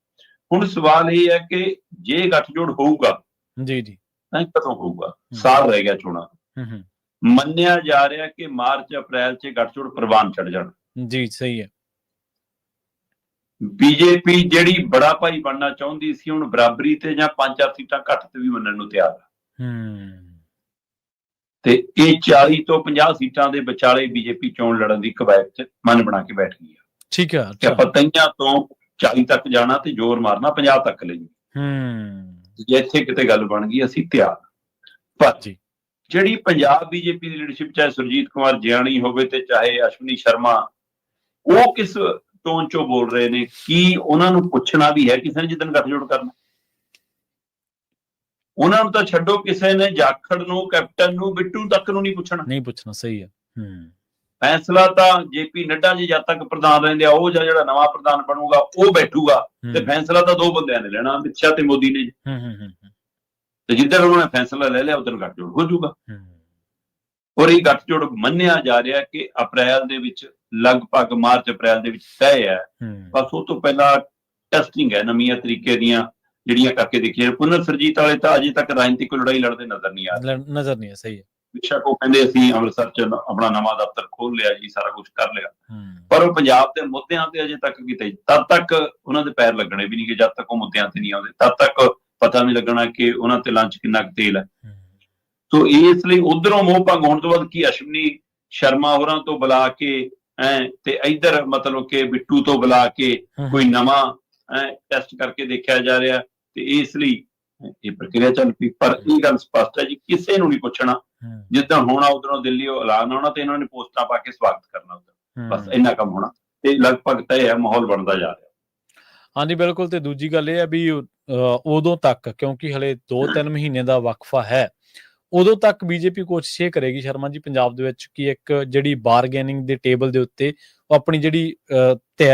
ਹੁਣ ਸਵਾਲ ਇਹ ਹੈ ਕਿ ਜੇ ਗੱਠਜੋੜ ਹੋਊਗਾ ਜੀ ਜੀ। ਤਾਂ ਕਦੋਂ ਹੋਊਗਾ? ਸਾਲ ਰਹਿ ਗਿਆ ਚੋਣਾਂ ਹੂੰ, ਹੂੰ, ਮੰਨਿਆ ਜਾ ਰਿਹਾ ਕਿ ਮਾਰਚ ਅਪ੍ਰੈਲ 'ਚ ਗੱਠਜੋੜ ਪ੍ਰਵਾਨ ਚੜ ਜਾਣ। ਜੀ ਸਹੀ ਹੈ। ਬੀਜੇਪੀ ਜਿਹੜੀ ਬੜਾ ਭਾਈ ਬਣਨਾ ਚਾਹੁੰਦੀ ਸੀ ਹੁਣ ਬਰਾਬਰੀ ਤੇ ਜਾਂ ਪੰਜ ਚਾਰ ਸੀਟਾਂ ਘੱਟ ਤੇ ਵੀ ਮੰਨਣ ਨੂੰ ਤਿਆਰ ਹੈ ਹੂੰ। ਤੇ ਇਹ 40 ਤੋਂ 50 ਸੀਟਾਂ ਦੇ ਵਿਚਾਲੇ ਬੀਜੇਪੀ ਚੋਣ ਲੜਨ ਦੀ ਕਵਾਇਦ 'ਚ ਮਨ ਬਣਾ ਕੇ ਬੈਠ ਗਈ ਹੈ ਠੀਕ ਹੈ ਕਿ ਆਪਾਂ ਤਈਆਂ ਤੋਂ 40 ਤੱਕ ਜਾਣਾ ਤੇ ਜ਼ੋਰ ਮਾਰਨਾ 50 ਤੱਕ ਲਈ। ਹੂੰ। ਜੇ ਇੱਥੇ ਕਿਤੇ ਗੱਲ ਬਣ ਗਈ ਅਸੀਂ ਤਿਆਰ। ਪਰ ਜੀ। ਜਿਹੜੀ ਪੰਜਾਬ ਬੀਜੇਪੀ ਦੀ ਲੀਡਰਸ਼ਿਪ ਚਾਹੇ ਸੁਰਜੀਤ ਕੁਮਾਰ ਜਿਆਣੀ ਹੋਵੇ ਤੇ ਚਾਹੇ ਅਸ਼ਵਨੀ ਸ਼ਰਮਾ ਉਹ ਕਿਸ ਟੋਨ ਚੋਂ ਬੋਲ ਰਹੇ ਨੇ? ਕੀ ਉਹਨਾਂ ਨੂੰ ਪੁੱਛਣਾ ਵੀ ਹੈ ਕਿਸੇ ਨੇ ਜਿੱਦਨ ਗੱਠਜੋੜ ਕਰਨਾ? ਉਹਨਾਂ ਨੂੰ ਤਾਂ ਛੱਡੋ ਕਿਸੇ ਨੇ ਜਾਖੜ ਨੂੰ ਕੈਪਟਨ ਨੂੰ ਬਿੱਟੂ ਤੱਕ ਨੂੰ ਨਹੀਂ ਪੁੱਛਣਾ। ਨਹੀਂ ਪੁੱਛਣਾ ਸਹੀ ਹੈ। ਹੂੰ। ਫੈਸਲਾ ਤਾਂ ਜੇਪੀ ਨੱਡਾ ਜੀ ਜਦ ਤੱਕ ਪ੍ਰਧਾਨ ਰਹਿੰਦੇ ਆ ਉਹ ਜਾਂ ਜਿਹੜਾ ਨਵਾਂ ਪ੍ਰਧਾਨ ਬਣੂਗਾ ਉਹ ਬੈਠੂਗਾ ਤੇ ਫੈਸਲਾ ਤਾਂ ਦੋ ਬੰਦਿਆਂ ਨੇ ਲੈਣਾ ਅਮਿਤ ਸ਼ਾਹ ਤੇ ਮੋਦੀ ਨੇ ਹੂੰ, ਹੂੰ, ਹੂੰ, ਤੇ ਜਿੱਦਣ ਉਹਨਾਂ ਨੇ ਫੈਸਲਾ ਲੈ ਲਿਆ ਉਦੋਂ ਗੱਠਜੋੜ ਹੋ ਜਾਊਗਾ। ਔਰ ਇਹ ਗੱਠਜੋੜ ਮੰਨਿਆ ਜਾ ਰਿਹਾ ਕਿ ਅਪ੍ਰੈਲ ਦੇ ਵਿੱਚ ਲਗਭਗ ਮਾਰਚ ਅਪ੍ਰੈਲ ਦੇ ਵਿੱਚ ਤੈਅ ਹੈ। ਬਸ ਉਹ ਤੋਂ ਪਹਿਲਾਂ ਟੈਸਟਿੰਗ ਹੈ ਨਵੀਆਂ ਤਰੀਕੇ ਦੀਆਂ ਜਿਹੜੀਆਂ ਕਰਕੇ ਦੇਖੀਆਂ ਪੁਨਰ ਸਰਜੀਤ ਵਾਲੇ ਤਾਂ ਅਜੇ ਤੱਕ ਰਾਜਨੀਤਿਕ ਲੜਾਈ ਲੜਦੇ ਨਜ਼ਰ ਨਹੀਂ ਆ ਰਹੇ। ਨਜ਼ਰ ਨਹੀਂ ਹੈ ਸਹੀ ਹੈ। ਬੇਸ਼ੱਕ ਉਹ ਕਹਿੰਦੇ ਅਸੀਂ ਅੰਮ੍ਰਿਤਸਰ ਚ ਆਪਣਾ ਨਵਾਂ ਦਫ਼ਤਰ ਖੋਲ ਲਿਆ ਜੀ ਸਾਰਾ ਕੁਝ ਕਰ ਲਿਆ। ਪਰ ਉਹ ਪੰਜਾਬ ਦੇ ਮੁੱਦਿਆਂ ਤੇ ਅਜੇ ਤੱਕ ਕਿਤੇ ਤਦ ਤੱਕ ਉਹਨਾਂ ਦੇ ਪੈਰ ਲੱਗਣੇ ਵੀ ਨਹੀਂ ਕਿ ਜਦ ਤੱਕ ਉਹ ਮੁੱਦਿਆਂ ਤੇ ਨਹੀਂ ਆਉਂਦੇ ਤਦ ਤੱਕ ਪਤਾ ਨਹੀਂ ਲੱਗਣਾ ਕਿ ਉਹਨਾਂ ਤੇ ਲੰਚ ਕਿੰਨਾ ਤੇਲ ਹੈ। ਸੋ ਇਸ ਲਈ ਉਧਰੋਂ ਮੋਹ ਭੰਗ ਹੋਣ ਤੋਂ ਬਾਅਦ ਕੀ ਅਸ਼ਵਨੀ ਸ਼ਰਮਾ ਹੋਰਾਂ ਤੋਂ ਬੁਲਾ ਕੇ ਐ ਤੇ ਇਧਰ ਮਤਲਬ ਕਿ ਬਿੱਟੂ ਤੋਂ ਬੁਲਾ ਕੇ ਕੋਈ ਨਵਾਂ ਟੈਸਟ ਕਰਕੇ ਦੇਖਿਆ ਜਾ ਰਿਹਾ ਤੇ ਇਸ ਲਈ ਇਹ ਪ੍ਰਕਿਰਿਆ ਚੱਲ ਪਈ। ਪਰ ਇਹ ਗੱਲ ਸਪਸ਼ਟ ਹੈ ਜੀ ਕਿਸੇ ਨੂੰ ਨਹੀਂ ਪੁੱਛਣਾ। ਜਿੱਦਾਂ ਹੋਣਾ ਉਧਰੋਂ ਦਿੱਲੀ ਉਹ ਐਲਾਨ ਆਉਣਾ ਤੇ ਇਹਨਾਂ ਨੇ ਪੋਸਟਾਂ ਪਾ ਕੇ ਸਵਾਗਤ ਕਰਨਾ ਉੱਧਰ। ਬਸ। ਇੰਨਾ ਕੰਮ ਹੋਣਾ। ਤੇ ਲਗਭਗ ਤੈਅ ਹੈ ਮਾਹੌਲ ਬਣਦਾ ਜਾ ਰਿਹਾ। ਹਾਂਜੀ ਬਿਲਕੁਲ। ਤੇ ਦੂਜੀ ਗੱਲ ਇਹ ਹੈ ਵੀ ਉਦੋਂ ਤੱਕ ਕਿਉਂਕਿ ਹਲੇ 2-3 ਮਹੀਨੇ ਦਾ ਵਕਫਾ ਹੈ ਉਦੋਂ ਤੱਕ ਬੀਜੇਪੀ ਕੋਸ਼ਿਸ਼ ਇਹ ਕਰੇਗੀ ਸ਼ਰਮਾ ਜੀ ਪੰਜਾਬ ਦੇ ਵਿੱਚ ਕਿ ਇੱਕ ਜਿਹੜੀ ਬਾਰਗੇਨਿੰਗ ਦੇ ਟੇਬਲ ਦੇ ਉੱਤੇ ਉਹ ਆਪਣੀ ਜਿਹੜੀ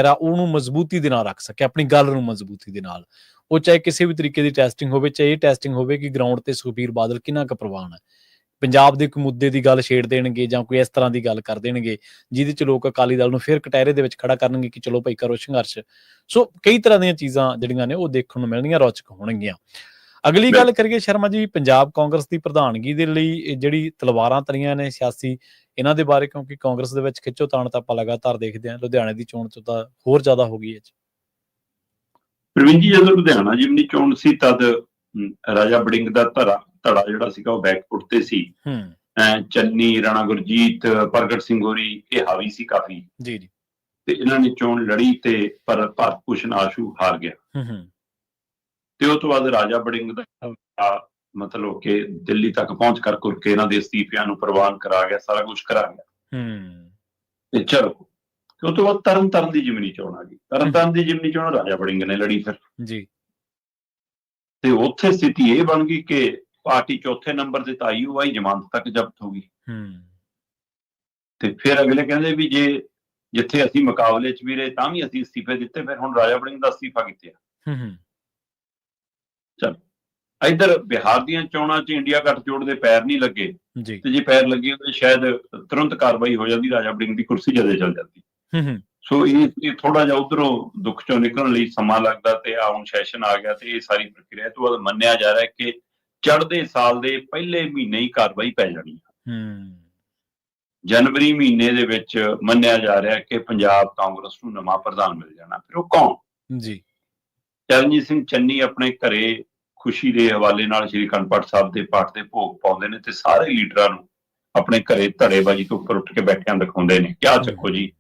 ਆ ਉਹਨੂੰ ਮਜ਼ਬੂਤੀ ਦੇ ਨਾਲ ਰੱਖ ਸਕੇ ਆਪਣੀ ਗੱਲ ਨੂੰ ਮਜ਼ਬੂਤੀ ਦੇ ਨਾਲ। ਉਹ ਚਾਹੇ ਕਿਸੇ ਵੀ ਤਰੀਕੇ ਦੀ ਟੈਸਟਿੰਗ ਹੋਵੇ ਚਾਹੇ ਇਹ ਟੈਸਟਿੰਗ ਹੋਵੇ ਕਿ ਗਰਾਊਂਡ ਤੇ ਸੁਖਬੀਰ ਬਾਦਲ ਕਿੰਨਾ ਕੁ ਪ੍ਰਵਾਨ ਹੈ। ਪੰਜਾਬ ਦੇ ਇੱਕ ਮੁੱਦੇ ਦੀ ਗੱਲ ਛੇੜ ਦੇਣਗੇ ਜਾਂ ਕੋਈ ਇਸ ਤਰ੍ਹਾਂ ਦੀ ਗੱਲ ਕਰ ਦੇਣਗੇ ਜਿਹਦੇ ਚ ਲੋਕ ਅਕਾਲੀ ਦਲ ਨੂੰ ਫਿਰ ਕਟਹਿਰੇ ਦੇ ਵਿੱਚ ਖੜਾ ਕਰਨਗੇ ਕਿ ਚਲੋ ਭਾਈ ਕਰੋ ਸੰਘਰਸ਼। ਸੋ ਕਈ ਤਰ੍ਹਾਂ ਦੀਆਂ ਚੀਜ਼ਾਂ ਜਿਹੜੀਆਂ ਨੇ ਉਹ ਦੇਖਣ ਨੂੰ ਮਿਲਣਗੀਆਂ ਰੌਚਕ ਹੋਣਗੀਆਂ। ਅਗਲੀ ਗੱਲ ਕਰੀਏ ਸ਼ਰਮਾ ਜੀ ਪੰਜਾਬ ਕਾਂਗਰਸ ਦੀ ਪ੍ਰਧਾਨਗੀ ਦੇ ਲਈ ਜਿਹੜੀ ਤਲਵਾਰਾਂ ਤਲੀਆਂ ਨੇ ਸਿਆਸੀ ਇਹਨਾਂ ਦੇ ਬਾਰੇ ਕਿਉਂਕਿ ਕਾਂਗਰਸ ਦੇ ਵਿੱਚ ਖਿੱਚੋ ਤਾਣ ਤਾਂ ਆਪਾਂ ਲਗਾਤਾਰ ਦੇਖਦੇ ਹਾਂ ਲੁਧਿਆਣੇ ਦੀ ਚੋਣ ਚ ਤਾਂ ਹੋਰ ਜ਼ਿਆਦਾ ਹੋ ਗਈ ਹੈ ਜੀ ਪ੍ਰਵੀਨ ਜੀ ਜਦੋਂ ਲੁਧਿਆਣਾ ਜਿਮਨੀ ਚੋਣ ਸੀ ਤਦ ਰਾਜਾ ਬੜਿੰਗ ਦਾ ਧੜਾ ਧੜਾ ਜਿਹੜਾ ਸੀਗਾ ਉਹ ਬੈਕਫੁੱਟ ਤੇ ਸੀ। ਹੂੰ। ਚੰਨੀ ਰਾਣਾ ਗੁਰਜੀਤ ਪ੍ਰਗਟ ਸਿੰਘ ਹੋਰੀ ਇਹ ਹਾਵੀ ਸੀ ਕਾਫੀ। ਜੀ ਜੀ। ਤੇ ਇਹਨਾਂ ਨੇ ਚੋਣ ਲੜੀ ਤੇ ਪਰ ਭਾਰਤ ਭੂਸ਼ਣ ਆਸ਼ੂ ਹਾਰ ਗਿਆ। ਹੂੰ ਹੂੰ। ਤੇ ਉਸ ਤੋਂ ਬਾਅਦ ਰਾਜਾ ਬੜਿੰਗ ਦਾ ਮਤਲਬ ਕਿ ਦਿੱਲੀ ਤੱਕ ਪਹੁੰਚ ਕਰ ਕਰਕੇ ਇਹਨਾਂ ਦੇ ਅਸਤੀਫਿਆਂ ਨੂੰ ਪ੍ਰਵਾਨ ਕਰਾ ਗਿਆ ਸਾਰਾ ਕੁਝ ਕਰਾ ਗਿਆ। ਹੂੰ। ਤੇ ਚਲੋ ਤੇ ਉਸ ਤੋਂ ਬਾਅਦ ਤਰਨ ਤਾਰਨ ਦੀ ਜਿਮਨੀ ਚੋਣ ਆ ਗਈ। ਤਰਨ ਤਾਰਨ ਦੀ ਜਿਮਨੀ ਚੋਣ ਰਾਜਾ ਬੜਿੰਗ ਨੇ ਲੜੀ ਫਿਰ। ਜੀ। ਤੇ ਉੱਥੇ ਸਥਿਤੀ ਇਹ ਬਣ ਗਈ ਕਿ ਪਾਰਟੀ ਚੌਥੇ ਨੰਬਰ ਤੇ ਤਾਂ ਆਈਯੂਆਈ ਜ਼ਮਾਨਤ ਤੱਕ ਜ਼ਬਤ ਹੋ ਗਈ। ਹੂੰ। ਤੇ ਫਿਰ ਅਗਲੇ ਕਹਿੰਦੇ ਵੀ ਜੇ ਜਿੱਥੇ ਅਸੀਂ ਮੁਕਾਬਲੇ 'ਚ ਵੀ ਰਹੇ ਤਾਂ ਵੀ ਅਸੀਂ ਅਸਤੀਫੇ ਦਿੱਤੇ ਫਿਰ ਹੁਣ ਰਾਜਾ ਬੜਿੰਗ ਦਾ ਅਸਤੀਫਾ ਕਿੱਥੇ ਆ? ਹੂੰ ਹੂੰ। ਇੱਧਰ ਬਿਹਾਰ ਦੀਆਂ ਚੋਣਾਂ 'ਚ ਇੰਡੀਆ ਗੱਠਜੋੜ ਦੇ ਪੈਰ ਨਹੀਂ ਲੱਗੇ। ਜੀ। ਤੇ ਜੇ ਪੈਰ ਲੱਗੇ ਹੁੰਦੇ ਸ਼ਾਇਦ ਤੁਰੰਤ ਕਾਰਵਾਈ ਹੋ ਜਾਂਦੀ ਰਾਜਾ ਬੜਿੰਗ ਦੀ ਕੁਰਸੀ ਜਦੇ ਚੱਲ ਜਾਂਦੀ। ਹੂੰ ਸੋ ਇਹ ਇਹ ਥੋੜਾ ਜਿਹਾ ਉਧਰੋਂ ਦੁੱਖ ਚੋਂ ਨਿਕਲਣ ਲਈ ਸਮਾਂ ਲੱਗਦਾ ਤੇ ਆ ਹੁਣ ਸੈਸ਼ਨ ਆ ਗਿਆ ਤੇ ਇਹ ਸਾਰੀ ਪ੍ਰਕਿਰਿਆ ਤੋਂ ਬਾਅਦ ਮੰਨਿਆ ਜਾ ਰਿਹਾ ਕਿ ਚੜ੍ਹਦੇ ਸਾਲ ਦੇ ਪਹਿਲੇ ਮਹੀਨੇ ਹੀ ਕਾਰਵਾਈ ਪੈ ਜਾਣੀ ਹੈ ਹੂੰ। ਜਨਵਰੀ ਮਹੀਨੇ ਦੇ ਵਿੱਚ ਮੰਨਿਆ ਜਾ ਰਿਹਾ ਕਿ ਪੰਜਾਬ ਕਾਂਗਰਸ ਨੂੰ ਨਵਾਂ ਪ੍ਰਧਾਨ ਮਿਲ ਜਾਣਾ ਫਿਰ ਉਹ ਕੌਣ? ਜੀ। ਚਰਨਜੀਤ ਸਿੰਘ ਚੰਨੀ ਆਪਣੇ ਘਰੇ ਖੁਸ਼ੀ ਦੇ ਹਵਾਲੇ ਨਾਲ ਸ਼੍ਰੀ ਪਾਠ ਸਾਹਿਬ ਦੇ ਪਾਠ ਦੇ ਭੋਗ ਪਾਉਂਦੇ ਨੇ ਤੇ ਸਾਰੇ ਲੀਡਰਾਂ ਨੂੰ ਆਪਣੇ ਘਰੇ ਧੜੇਬਾਜੀ ਤੋਂ ਉੱਪਰ ਉੱਠ ਕੇ ਬੈਠਿਆਂ ਦਿਖਾਉਂਦੇ ਨੇ। ਕਿਆ ਚੱਕੋ ਜੀ।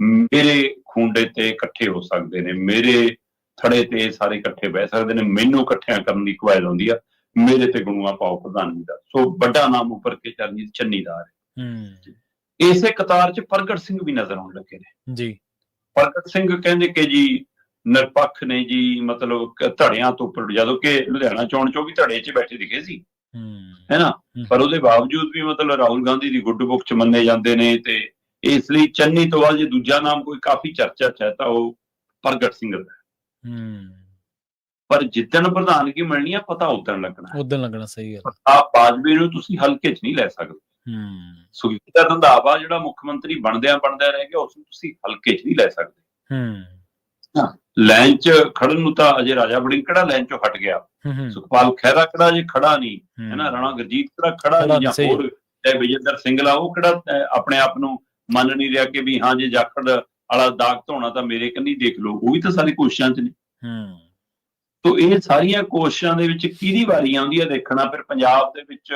ਮੇਰੇ ਖੁੰਡੇ ਤੇ ਇਕੱਠੇ ਹੋ ਸਕਦੇ ਨੇ ਮੇਰੇ ਥੜੇ ਤੇ ਸਾਰੇ ਇਕੱਠੇ ਬਹਿ ਸਕਦੇ ਨੇ ਮੈਨੂੰ ਇਕੱਠਿਆਂ ਕਰਨ ਦੀ ਕਵਾਇਦ ਆਉਂਦੀ ਆ ਮੇਰੇ ਤੇ ਗੁਣੂਆ ਪਾਓ ਪ੍ਰਧਾਨਗੀ ਦਾ। ਸੋ ਵੱਡਾ ਨਾਮ ਉੱਪਰ ਕੇ ਚਰਨਜੀਤ ਚੰਨੀ ਦਾ ਹੈ। ਇਸੇ ਕਤਾਰ 'ਚ ਪ੍ਰਗਟ ਸਿੰਘ ਵੀ ਨਜ਼ਰ ਆਉਣ ਲੱਗੇ ਨੇ। ਜੀ। ਪ੍ਰਗਟ ਸਿੰਘ ਕਹਿੰਦੇ ਕਿ ਜੀ ਨਿਰਪੱਖ ਨੇ ਜੀ ਮਤਲਬ ਧੜਿਆਂ ਤੋਂ ਉੱਪਰ ਜਦੋਂ ਕਿ ਲੁਧਿਆਣਾ ਚੋਣ ਚੋਂ ਵੀ ਧੜੇ 'ਚ ਬੈਠੇ ਦਿਖੇ ਸੀ। ਹੂੰ। ਹੈਨਾ। ਪਰ ਉਹਦੇ ਬਾਵਜੂਦ ਵੀ ਮਤਲਬ ਰਾਹੁਲ ਗਾਂਧੀ ਦੀ ਗੁੱਡ ਬੁੱਕ 'ਚ ਮੰਨੇ ਜਾਂਦੇ ਨੇ ਤੇ ਇਸ ਲਈ ਚੰਨੀ ਤੋਂ ਬਾਅਦ ਜੇ ਦੂਜਾ ਨਾਮ ਕੋਈ ਕਾਫੀ ਚਰਚਾ 'ਚ ਹੈ ਤਾਂ ਉਹ ਪ੍ਰਗਟ ਸਿੰਘ ਦਾ ਹੈ। ਪਰ ਜਿੱਦਣ ਪ੍ਰਧਾਨਗੀ ਮਿਲਣੀ ਆ ਪਤਾ ਉਦਣ ਲੱਗਣਾ। ਉਦੋਂ ਲੱਗਣਾ ਸਹੀ ਗੱਲ। ਪ੍ਰਤਾਪ ਬਾਜਵੇ ਨੂੰ ਤੁਸੀਂ ਹਲਕੇ 'ਚ ਨਹੀਂ ਲੈ ਸਕਦੇ। ਹੂੰ। ਸੁਖਬੀਰ ਰੰਧਾਵਾ ਜਿਹੜਾ ਮੁੱਖ ਮੰਤਰੀ ਬਣਦਿਆਂ ਬਣਦਿਆਂ ਰਹਿ ਗਿਆ ਉਸ ਨੂੰ ਤੁਸੀਂ ਹਲਕੇ 'ਚ ਨਹੀਂ ਲੈ ਸਕਦੇ। ਹੂੰ। ਲਾਈਨ 'ਚ ਖੜਨ ਨੂੰ ਤਾਂ ਅਜੇ ਰਾਜਾ ਬੜਿੰਗ ਕਿਹੜਾ ਲਾਈਨ 'ਚੋਂ ਹਟ ਗਿਆ। ਸੁਖਪਾਲ ਖਹਿਰਾ ਕਿਹੜਾ ਜੇ ਖੜਾ ਨਹੀਂ ਹੂੰ। ਨਾ? ਰਾਣਾ ਗੁਰਜੀਤ ਕਿਹੜਾ ਖੜਾ ਨਹੀਂ ਜਾਂ। ਹੋਰ ਚਾਹੇ ਵਿਜੇਂਦਰ ਸਿੰਗਲਾ ਉਹ ਕਿਹੜਾ ਆਪਣੇ ਆਪ ਨੂੰ ਮੰਨ ਨਹੀਂ ਰਿਹਾ ਕਿ ਵੀ ਹਾਂ ਜੇ ਜਾਖੜ ਵਾਲਾ ਦਾਗ ਧੋਣਾ ਤਾਂ ਮੇਰੇ ਕੰਨੀ ਦੇਖ ਲਓ ਉਹ ਵੀ ਤਾਂ ਸਾਰੀ ਕੋਸ਼ਿਸ਼ਾਂ 'ਚ ਨੇ। ਹੂੰ। ਤੋ ਇਹ ਸਾਰੀਆਂ ਕੋਸ਼ਿਸ਼ਾਂ ਦੇ ਵਿੱਚ ਕਿਹਦੀ ਵਾਰੀ ਆਉਂਦੀ ਹੈ ਦੇਖਣਾ? ਫਿਰ ਪੰਜਾਬ ਦੇ ਵਿੱਚ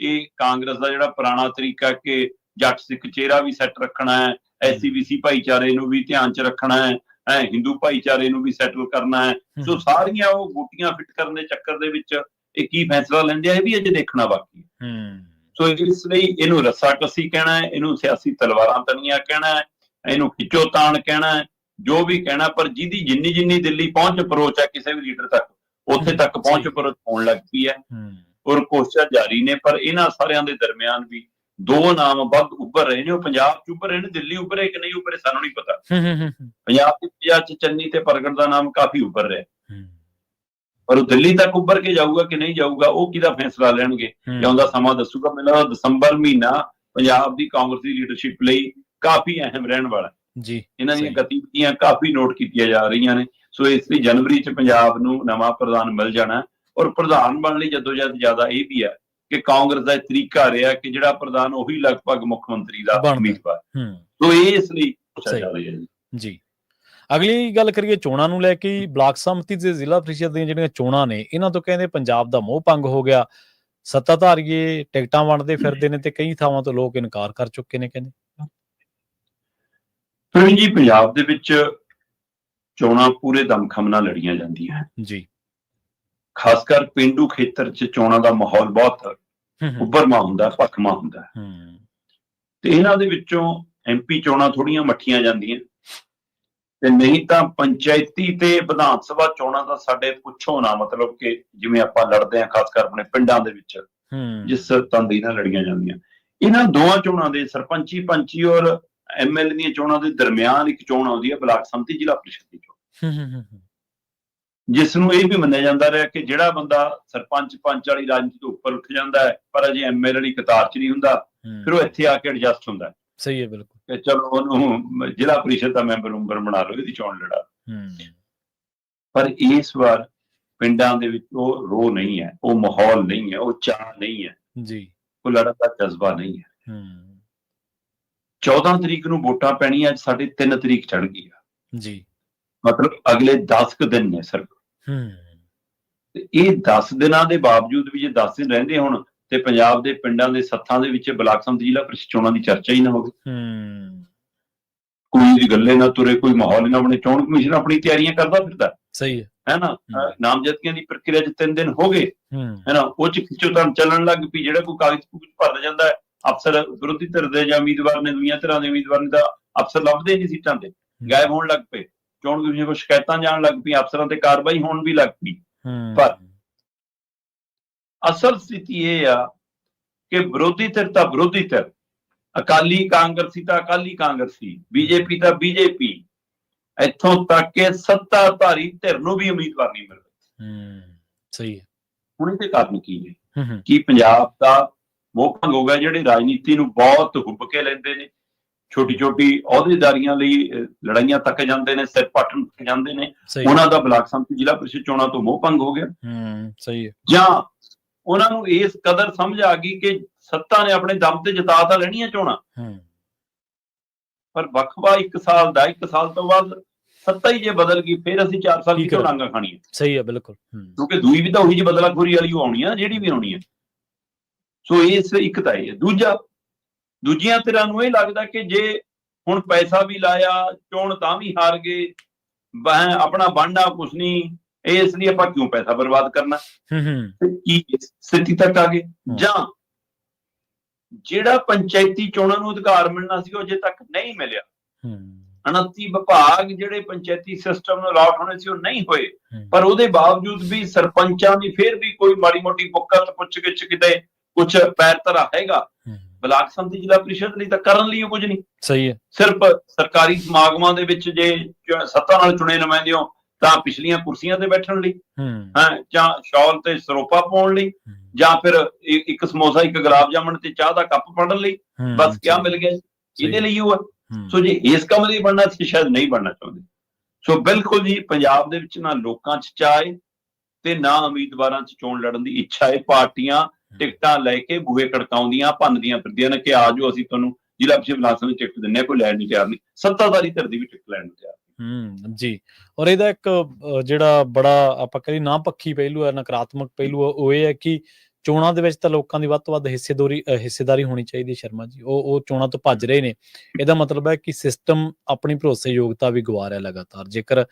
ਇਹ ਕਾਂਗਰਸ ਦਾ ਜਿਹੜਾ ਪੁਰਾਣਾ ਤਰੀਕਾ ਕਿ ਜੱਟ ਸਿੱਖ ਚਿਹਰਾ ਵੀ ਸੈੱਟ ਰੱਖਣਾ ਹੈ ਐਸਸੀਬੀਸੀ ਭਾਈਚਾਰੇ ਨੂੰ ਵੀ ਧਿਆਨ 'ਚ ਰੱਖਣਾ ਹੈ ਐ ਹਿੰਦੂ ਭਾਈਚਾਰੇ ਨੂੰ ਵੀ ਸੈਟਲ ਕਰਨਾ ਹੈ। ਸੋ ਸਾਰੀਆਂ ਉਹ ਗੋਟੀਆਂ ਫਿੱਟ ਕਰਨ ਦੇ ਚੱਕਰ ਦੇ ਵਿੱਚ ਇਹ ਕੀ ਫੈਸਲਾ ਲੈਂਦੇ ਆ ਇਹ ਵੀ ਅਜੇ ਦੇਖਣਾ ਬਾਕੀ ਹੈ। ਹੂੰ। ਸੋ ਇਸ ਲਈ ਇਹਨੂੰ ਰੱਸਾਕੱਸੀ ਕਹਿਣਾ ਹੈ ਇਹਨੂੰ ਸਿਆਸੀ ਤਲਵਾਰਾਂ ਤਣੀਆਂ ਕਹਿਣਾ ਹੈ ਇਹਨੂੰ ਖਿੱਚੋ ਤਾਣ ਕਹਿਣਾ ਹੈ ਜੋ ਵੀ ਕਹਿਣਾ ਪਰ ਜਿਹਦੀ ਜਿੰਨੀ ਜਿੰਨੀ ਦਿੱਲੀ ਪਹੁੰਚ ਅਪਰੋਚ ਹੈ ਕਿਸੇ ਵੀ ਲੀਡਰ ਤੱਕ ਉੱਥੇ ਤੱਕ ਪਹੁੰਚ। ਅਪਰੋਚ ਹੋਣ ਲੱਗ ਪਈ ਹੈ। ਹੂੰ। ਔਰ ਕੋਸ਼ਿਸ਼ਾਂ ਜਾਰੀ ਨੇ ਪਰ ਇਹਨਾਂ ਸਾਰਿਆਂ ਦੇ ਦਰਮਿਆਨ ਵੀ ਦੋ ਨਾਮ ਵੱਧ ਉੱਭਰ ਰਹੇ ਨੇ ਉਹ ਪੰਜਾਬ ਚ ਉੱਭਰ ਰਹੇ ਨੇ ਦਿੱਲੀ ਉੱਭਰੇ ਕਿ ਨਹੀਂ ਉੱਭਰੇ ਸਾਨੂੰ ਨਹੀਂ ਪਤਾ। ਹੂੰ ਹੂੰ ਹੂੰ ਪੰਜਾਬ ਦੀ ਪੰਜਾਬ ਚ ਚੰਨੀ ਤੇ ਪ੍ਰਗਟ ਦਾ ਨਾਮ ਕਾਫੀ ਉੱਭਰ ਰਿਹਾ। ਹੂੰ ਪਰ ਉਹ ਦਿੱਲੀ ਤੱਕ ਉੱਭਰ ਕੇ ਜਾਊਗਾ ਕਿ ਨਹੀਂ ਜਾਊਗਾ ਉਹ ਕਿਹਦਾ ਫੈਸਲਾ ਲੈਣਗੇ ਹੂੰ। ਜਾਂ ਉਹਦਾ ਸਮਾਂ ਦੱਸੂਗਾ ਮੈਨੂੰ ਦਸੰਬਰ ਮਹੀਨਾ ਪੰਜਾਬ ਦੀ ਕਾਂਗਰਸ ਦੀ ਲੀਡਰਸ਼ਿਪ ਲਈ ਕਾਫੀ ਅਹਿਮ ਰਹਿਣ ਵਾਲਾ। ਜੀ ਇਹਨਾਂ ਦੀਆਂ। ਗਤੀਵਿਧੀਆਂ ਕਾਫੀ ਨੋਟ ਕੀਤੀਆਂ ਜਾ ਰਹੀਆਂ ਨੇ ਸੋ ਇਸ ਲਈ ਜਨਵਰੀ ਚ ਪੰਜਾਬ ਨੂੰ ਨਵਾਂ ਪ੍ਰਧਾਨ ਮਿਲ ਜਾਣਾ ਔਰ ਪ੍ਰਧਾਨ ਬਣਨ ਲਈ ਜਦੋਜਹਿਦ ਜ਼ਿਆਦਾ ਇਹ ਵੀ ਹੈ ਕਿ ਕਾਂਗਰਸ ਦਾ ਤਰੀਕਾ ਰਿਹਾ ਕਿ ਜਿਹੜਾ ਪ੍ਰਧਾਨ ਉਹੀ ਲਗਭਗ ਮੁੱਖ ਮੰਤਰੀ ਦਾ। ਉਮੀਦਵਾਰ ਹੂੰ ਸੋ ਇਹ ਇਸ ਲਈ ਰਿਹਾ ਹੈ ਜੀ। ਅਗਲੀ ਗੱਲ ਕਰੀਏ ਚੋਣਾਂ ਨੂੰ ਲੈ ਕੇ ਬਲਾਕ ਸੰਮਤੀ ਤੇ ਜ਼ਿਲ੍ਹਾ ਪ੍ਰੀਸ਼ਦ ਦੀਆਂ ਜਿਹੜੀਆਂ ਚੋਣਾਂ ਨੇ ਇਹਨਾਂ ਤੋਂ ਕਹਿੰਦੇ ਪੰਜਾਬ ਦਾ ਮੋਹ ਭੰਗ ਹੋ ਗਿਆ। ਸੱਤਾਧਾਰੀਏ ਟਿਕਟਾਂ ਵੰਡਦੇ ਫਿਰਦੇ ਨੇ ਤੇ ਕਈ ਥਾਵਾਂ ਤੋਂ ਲੋਕ ਇਨਕਾਰ ਕਰ ਚੁੱਕੇ ਨੇ ਕਹਿੰਦੇ। ਪ੍ਰਵੀਨ ਜੀ ਪੰਜਾਬ ਦੇ ਵਿੱਚ ਚੋਣਾਂ ਪੂਰੇ ਦਮਖਮ ਨਾਲ ਲੜੀਆਂ ਜਾਂਦੀਆਂ ਜੀ। ਖਾਸ ਕਰ ਪਿੰਡੂ ਖੇਤਰ 'ਚ ਚੋਣਾਂ ਦਾ ਮਾਹੌਲ ਬਹੁਤ ਉੱਭਰਮਾ ਹੁੰਦਾ ਭਖਮਾ ਹੁੰਦਾ। ਹੂੰ। ਤੇ ਇਹਨਾਂ ਦੇ ਵਿੱਚੋਂ ਐਮਪੀ ਚੋਣਾਂ ਥੋੜੀਆਂ ਮੱਠੀਆਂ ਜਾਂਦੀਆਂ। ਤੇ ਨਹੀਂ ਤਾਂ ਪੰਚਾਇਤੀ ਤੇ ਵਿਧਾਨ ਸਭਾ ਚੋਣਾਂ ਦਾ ਸਾਡੇ ਪੁੱਛੋ ਨਾ ਮਤਲਬ ਕਿ ਜਿਵੇਂ ਆਪਾਂ ਲੜਦੇ ਹਾਂ ਖਾਸ ਕਰ ਆਪਣੇ ਪਿੰਡਾਂ ਦੇ ਵਿੱਚ ਜਿਸ ਤੰਦੀ ਨਾਲ ਲੜੀਆਂ ਜਾਂਦੀਆਂ। ਇਹਨਾਂ ਦੋਵਾਂ ਚੋਣਾਂ ਦੇ ਸਰਪੰਚੀ ਪੰਚੀ ਔਰ ਐਮਐਲ ਦੀਆਂ ਚੋਣਾਂ ਦੇ ਦਰਮਿਆਨ ਇੱਕ ਚੋਣ ਆਉਂਦੀ ਹੈ ਬਲਾਕ ਸੰਮਤੀ ਜ਼ਿਲ੍ਹਾ ਪ੍ਰੀਸ਼ਦ ਦੀ ਚੋਣ। ਜਿਸ ਨੂੰ ਇਹ ਵੀ ਮੰਨਿਆ ਜਾਂਦਾ ਰਿਹਾ ਕਿ ਜਿਹੜਾ ਬੰਦਾ ਸਰਪੰਚ ਪੰਚ ਵਾਲੀ ਰਾਜਨੀਤੀ ਤੋਂ ਉੱਪਰ ਉੱਠ ਜਾਂਦਾ ਹੈ ਪਰ ਅਜੇ ਐਮਐਲ ਵਾਲੀ ਕਤਾਰ 'ਚ ਨਹੀਂ ਹੁੰਦਾ। ਫਿਰ ਉਹ ਇੱਥੇ ਆ ਕੇ ਐਡਜਸਟ ਹੁੰਦਾ ਸਹੀ ਹੈ ਬਿਲਕੁਲ। ਕਿ ਚਲੋ ਉਹਨੂੰ ਜ਼ਿਲ੍ਹਾ ਪ੍ਰੀਸ਼ਦ ਦਾ ਮੈਂਬਰ ਉੰਬਰ ਬਣਾ ਲਓ ਇਹਦੀ ਚੋਣ ਲੜਾ ਪਰ ਇਸ ਵਾਰ ਪਿੰਡਾਂ ਦੇ ਵਿੱਚ ਉਹ ਰੋ ਨਹੀਂ ਹੈ ਉਹ ਮਾਹੌਲ ਨਹੀਂ ਹੈ ਉਹ ਚਾਹ ਨਹੀਂ ਹੈ। ਜੀ। ਉਹ ਲੜਨ ਦਾ ਜਜ਼ਬਾ ਨਹੀਂ ਹੈ। ਹੂੰ। 14 ਤਰੀਕ ਨੂੰ ਵੋਟਾਂ ਪੈਣੀਆਂ ਅੱਜ ਸਾਡੇ 3 ਤਰੀਕ ਚੜ ਗਈ ਆ। ਜੀ। ਮਤਲਬ ਅਗਲੇ 10 ਕੁ ਦਿਨ ਨੇ ਸਿਰਫ। ਹੂੰ। ਤੇ ਇਹ 10 ਦਿਨਾਂ ਦੇ ਬਾਵਜੂਦ ਵੀ ਜੇ 10 ਦਿਨ ਰਹਿੰਦੇ ਹੁਣ ਤੇ ਪੰਜਾਬ ਦੇ ਪਿੰਡਾਂ ਦੇ ਸੱਥਾਂ ਦੇ ਵਿੱਚ ਬਲਾਕ ਸੰਮਤੀ ਜ਼ਿਲ੍ਹਾ ਪ੍ਰੀਸ਼ਦ ਚੋਣਾਂ ਦੀ ਚਰਚਾ ਹੀ ਨਾ ਹੋਵੇ। ਹੂੰ। ਕੋਈ ਗੱਲੇ ਨਾ ਤੁਰੇ ਕੋਈ ਮਾਹੌਲ ਨਾ ਬਣੇ ਚੋਣ ਕਮਿਸ਼ਨ ਆਪਣੀ ਤਿਆਰੀਆਂ ਕਰਦਾ ਫਿਰਦਾ। ਸਹੀ ਹੈ। ਹੈ ਨਾ? ਨਾਮਜ਼ਦਗੀਆਂ ਦੀ ਪ੍ਰਕਿਰਿਆ 'ਚ 3 ਦਿਨ ਹੋ ਗਏ ਹੂੰ। ਨਾ ਉਹ ਚ ਖਿੱਚੋਤਾਂ ਚੱਲਣ ਲੱਗ ਪਈ ਜਿਹੜਾ ਕੋਈ ਕਾਗਜ਼ ਕੁਝ ਭਰ ਜਾਂਦਾ ਅਫਸਰ ਵਿਰੋਧੀ ਧਿਰ ਦੇ ਜਾਂ ਉਮੀਦਵਾਰ ਨੇ ਦੁਨੀਆ ਧਿਰਾਂ ਦੇ ਉਮੀਦਵਾਰ ਨੇ ਤਾਂ ਅਫਸਰ ਲੱਭਦੇ ਨਹੀਂ ਸੀਟਾਂ ਤੇ ਗਾਇਬ ਹੋਣ ਲੱਗ ਪਏ। ਚੋਣ ਕਮਿਸ਼ਨ ਕੋਲ ਸ਼ਿਕਾਇਤਾਂ ਜਾਣ ਲੱਗ ਪਈ ਅਫਸਰਾਂ ਤੇ ਕਾਰਵਾਈ ਹੋਣ ਵੀ ਲੱਗ ਪਈ। ਪਰ- ਅਸਲ ਸਥਿਤੀ ਇਹ ਆ ਕਿ ਵਿਰੋਧੀ ਧਿਰ ਤਾਂ ਵਿਰੋਧੀ ਧਿਰ। ਅਕਾਲੀ ਕਾਂਗਰਸੀ ਤਾਂ ਅਕਾਲੀ ਕਾਂਗਰਸੀ ਬੀਜੇਪੀ ਤਾਂ ਬੀਜੇਪੀ। ਇੱਥੋਂ ਤੱਕ ਕਿ ਸੱਤਾਧਾਰੀ ਧਿਰ ਨੂੰ ਵੀ ਉਮੀਦਵਾਰ ਨਹੀਂ ਮਿਲ ਰਹੇ। ਹੂੰ ਸਹੀ ਹੈ। ਹੁਣ ਇਹਦੇ ਕਾਰਨ ਕੀ ਨੇ? ਕੀ ਪੰਜਾਬ ਦਾ ਮੋਹ ਭੰਗ ਹੋ ਗਿਆ ਜਿਹੜੇ ਰਾਜਨੀਤੀ ਨੂੰ ਬਹੁਤ ਹੁੱਬ ਕੇ ਲੈਂਦੇ ਨੇ ਛੋਟੀ ਛੋਟੀ ਅਹੁਦੇਦਾਰੀਆਂ ਲਈ ਲੜਾਈਆਂ ਤੱਕ ਜਾਂਦੇ ਨੇ ਸਿਰ ਪੱਟਣ ਤੱਕ ਜਾਂਦੇ ਨੇ। ਉਹਨਾਂ ਦਾ ਬਲਾਕ ਸੰਮਤੀ ਜ਼ਿਲ੍ਹਾ ਪ੍ਰੀਸ਼ਦ ਚੋਣਾਂ ਤੋਂ ਮੋਹ ਭੰਗ ਹੋ ਗਿਆ। ਹੂੰ ਸਹੀ ਹੈ। ਜਾਂ ਉਹਨਾਂ ਨੂੰ ਇਸ ਕਦਰ ਸਮਝ ਆ ਗਈ ਕਿ ਸੱਤਾ ਨੇ ਆਪਣੇ ਦਮ ਤੇ ਜਿਤਾ ਤਾਂ ਲੈਣੀਆਂ ਚੋਣਾਂ। ਪਰ ਵਕਫਾ ਇੱਕ ਸਾਲ ਦਾ ਇੱਕ ਸਾਲ ਤੋਂ ਬਾਅਦ ਸੱਤਾ ਹੀ ਜੇ ਬਦਲ ਗਈ ਫਿਰ ਅਸੀਂ 4 ਸਾਲ ਕਿਉਂ। ਡਾਂਗਾ ਖਾਣੀਆਂ? ਸਹੀ ਹੈ ਬਿਲਕੁਲ। ਕਿਉਂਕਿ ਦੂਈ ਵੀ ਤਾਂ ਉਹੀ ਜੀ ਬਦਲਾਖੋਰੀ ਵਾਲੀ ਆਉਣੀ ਆ ਜਿਹੜੀ ਵੀ ਆਉਣੀ ਆ। ਸੋ ਇਸ ਇੱਕ ਤਾਂ ਇਹ ਦੂਜਾ ਦੂਜੀਆਂ ਧਿਰਾਂ ਨੂੰ ਇਹ ਲੱਗਦਾ ਕਿ ਜੇ ਹੁਣ ਪੈਸਾ ਵੀ ਲਾਇਆ ਚੋਣ ਤਾਂ ਵੀ ਹਾਰ ਗਏ ਆਪਣਾ ਬਣਨਾ ਕੁਛ ਨਹੀਂ ਇਸ ਲਈ ਆਪਾਂ ਕਿਉਂ ਪੈਸਾ ਬਰਬਾਦ ਕਰਨਾ? ਹੂੰ ਹੂੰ। ਕੀ ਸਥਿਤੀ ਤੱਕ ਆ ਗਏ? ਜਾਂ ਜਿਹੜਾ ਪੰਚਾਇਤੀ ਚੋਣਾਂ ਨੂੰ ਅਧਿਕਾਰ ਮਿਲਣਾ ਸੀ ਉਹ ਅਜੇ ਤੱਕ ਨਹੀਂ ਮਿਲਿਆ। ਹੂੰ। 29 ਵਿਭਾਗ ਜਿਹੜੇ ਪੰਚਾਇਤੀ ਸਿਸਟਮ ਨੂੰ ਅਲਾਟ ਹੋਣੇ ਸੀ ਉਹ ਨਹੀਂ ਹੋਏ। ਪਰ ਉਹਦੇ ਬਾਵਜੂਦ ਵੀ ਸਰਪੰਚਾਂ ਦੀ ਫਿਰ ਵੀ ਕੋਈ ਮਾੜੀ ਮੋਟੀ ਪੁੱਕਤ ਪੁੱਛ ਗਿੱਛ ਕਿਤੇ ਕੁਝ ਪੈਰ ਧਰਾ ਹੈਗਾ। ਬਲਾਕ ਸੰਮਤੀ ਜ਼ਿਲ੍ਹਾ ਪ੍ਰੀਸ਼ਦ ਲਈ ਤਾਂ ਕਰਨ ਲਈ ਉਹ ਕੁਝ ਨਹੀਂ। ਸਹੀ ਹੈ। ਸਿਰਫ ਸਰਕਾਰੀ ਸਮਾਗਮਾਂ ਦੇ ਵਿੱਚ ਜੇ ਸੱਤਾ ਨਾਲ ਚੁਣੇ ਨੁਮਾਇੰਦੇ ਹੋ ਤਾਂ ਪਿਛਲੀਆਂ ਕੁਰਸੀਆਂ ਤੇ ਬੈਠਣ ਲਈ ਹੂੰ। ਜਾਂ ਸ਼ਾਲ ਤੇ ਸਰੋਪਾ ਪਾਉਣ ਲਈ ਜਾਂ ਫਿਰ ਇੱਕ ਸਮੋਸਾ ਇੱਕ ਗੁਲਾਬ ਜਾਮਣ ਤੇ ਚਾਹ ਦਾ ਕੱਪ ਫੜਨ ਲਈ ਬਸ ਕਿਆ ਮਿਲ ਗਿਆ ਇਹਦੇ ਲਈ ਉਹ ਸੋ ਜੇ ਇਸ ਕੰਮ ਲਈ ਬਣਨਾ ਸੀ ਸ਼ਾਇਦ ਨਹੀਂ ਬਣਨਾ ਚਾਹੁੰਦੇ। ਸੋ ਬਿਲਕੁਲ ਜੀ ਪੰਜਾਬ ਦੇ ਵਿੱਚ ਨਾ ਲੋਕਾਂ 'ਚ ਚਾਹੇ ਤੇ ਨਾ ਉਮੀਦਵਾਰਾਂ 'ਚ ਚੋਣ ਲੜਨ ਦੀ ਇੱਛਾ ਹੈ ਪਾਰਟੀਆਂ ਟਿਕਟਾਂ ਲੈ ਕੇ ਬੂਹੇ ਖੜਕਾਉਂਦੀਆਂ ਭੰਨਦੀਆਂ ਫਿਰਦੀਆਂ ਨੇ ਕਿ ਆਜੋ ਅਸੀਂ ਤੁਹਾਨੂੰ ਜ਼ਿਲ੍ਹਾ ਪ੍ਰੀਸ਼ਦ ਬਲਾਕ ਦੀ ਟਿਕਟ ਦਿੰਨੇ ਕੋਈ ਲੈਣ ਨੂੰ ਤਿਆਰ ਨਹੀਂ। ਸੱਤਾਧਾਰੀ ਧਿਰ ਦੀ ਵੀ ਟਿਕਟ ਲੈਣ ਨੂੰ ਤਿਆਰ। ਹੂੰ ਜੀ। ਔਰ ਇਹਦਾ ਇੱਕ ਅ, ਜਿਹੜਾ ਬੜਾ ਆਪਾਂ ਕਹਿੰਦੇ ਨਾ ਪੱਖੀ ਪਹਿਲੂ ਹੈ ਨਕਾਰਾਤਮਕ ਪਹਿਲੂ ਹੈ, ਉਹ ਇਹ ਹੈ ਕਿ ਚੋਣਾਂ ਦੇ ਵਿੱਚ ਤਾਂ ਲੋਕਾਂ ਦੀ ਵੱਧ ਤੋਂ ਵੱਧ ਹਿੱਸੇਦਾਰੀ ਅ, ਹਿੱਸੇਦਾਰੀ ਹੋਣੀ ਚਾਹੀਦੀ ਹੈ ਸ਼ਰਮਾ ਜੀ। ਉਹ ਉਹ ਚੋਣਾਂ ਤੋਂ ਭੱਜ ਰਹੇ ਨੇ। ਇਹਦਾ ਮਤਲਬ ਹੈ ਕਿ ਸਿਸਟਮ ਆਪਣੀ ਭਰੋਸੇਯੋਗਤਾ ਵੀ ਗਵਾ ਰਿਹਾ ਲਗਾਤਾਰ। ਜੇਕਰ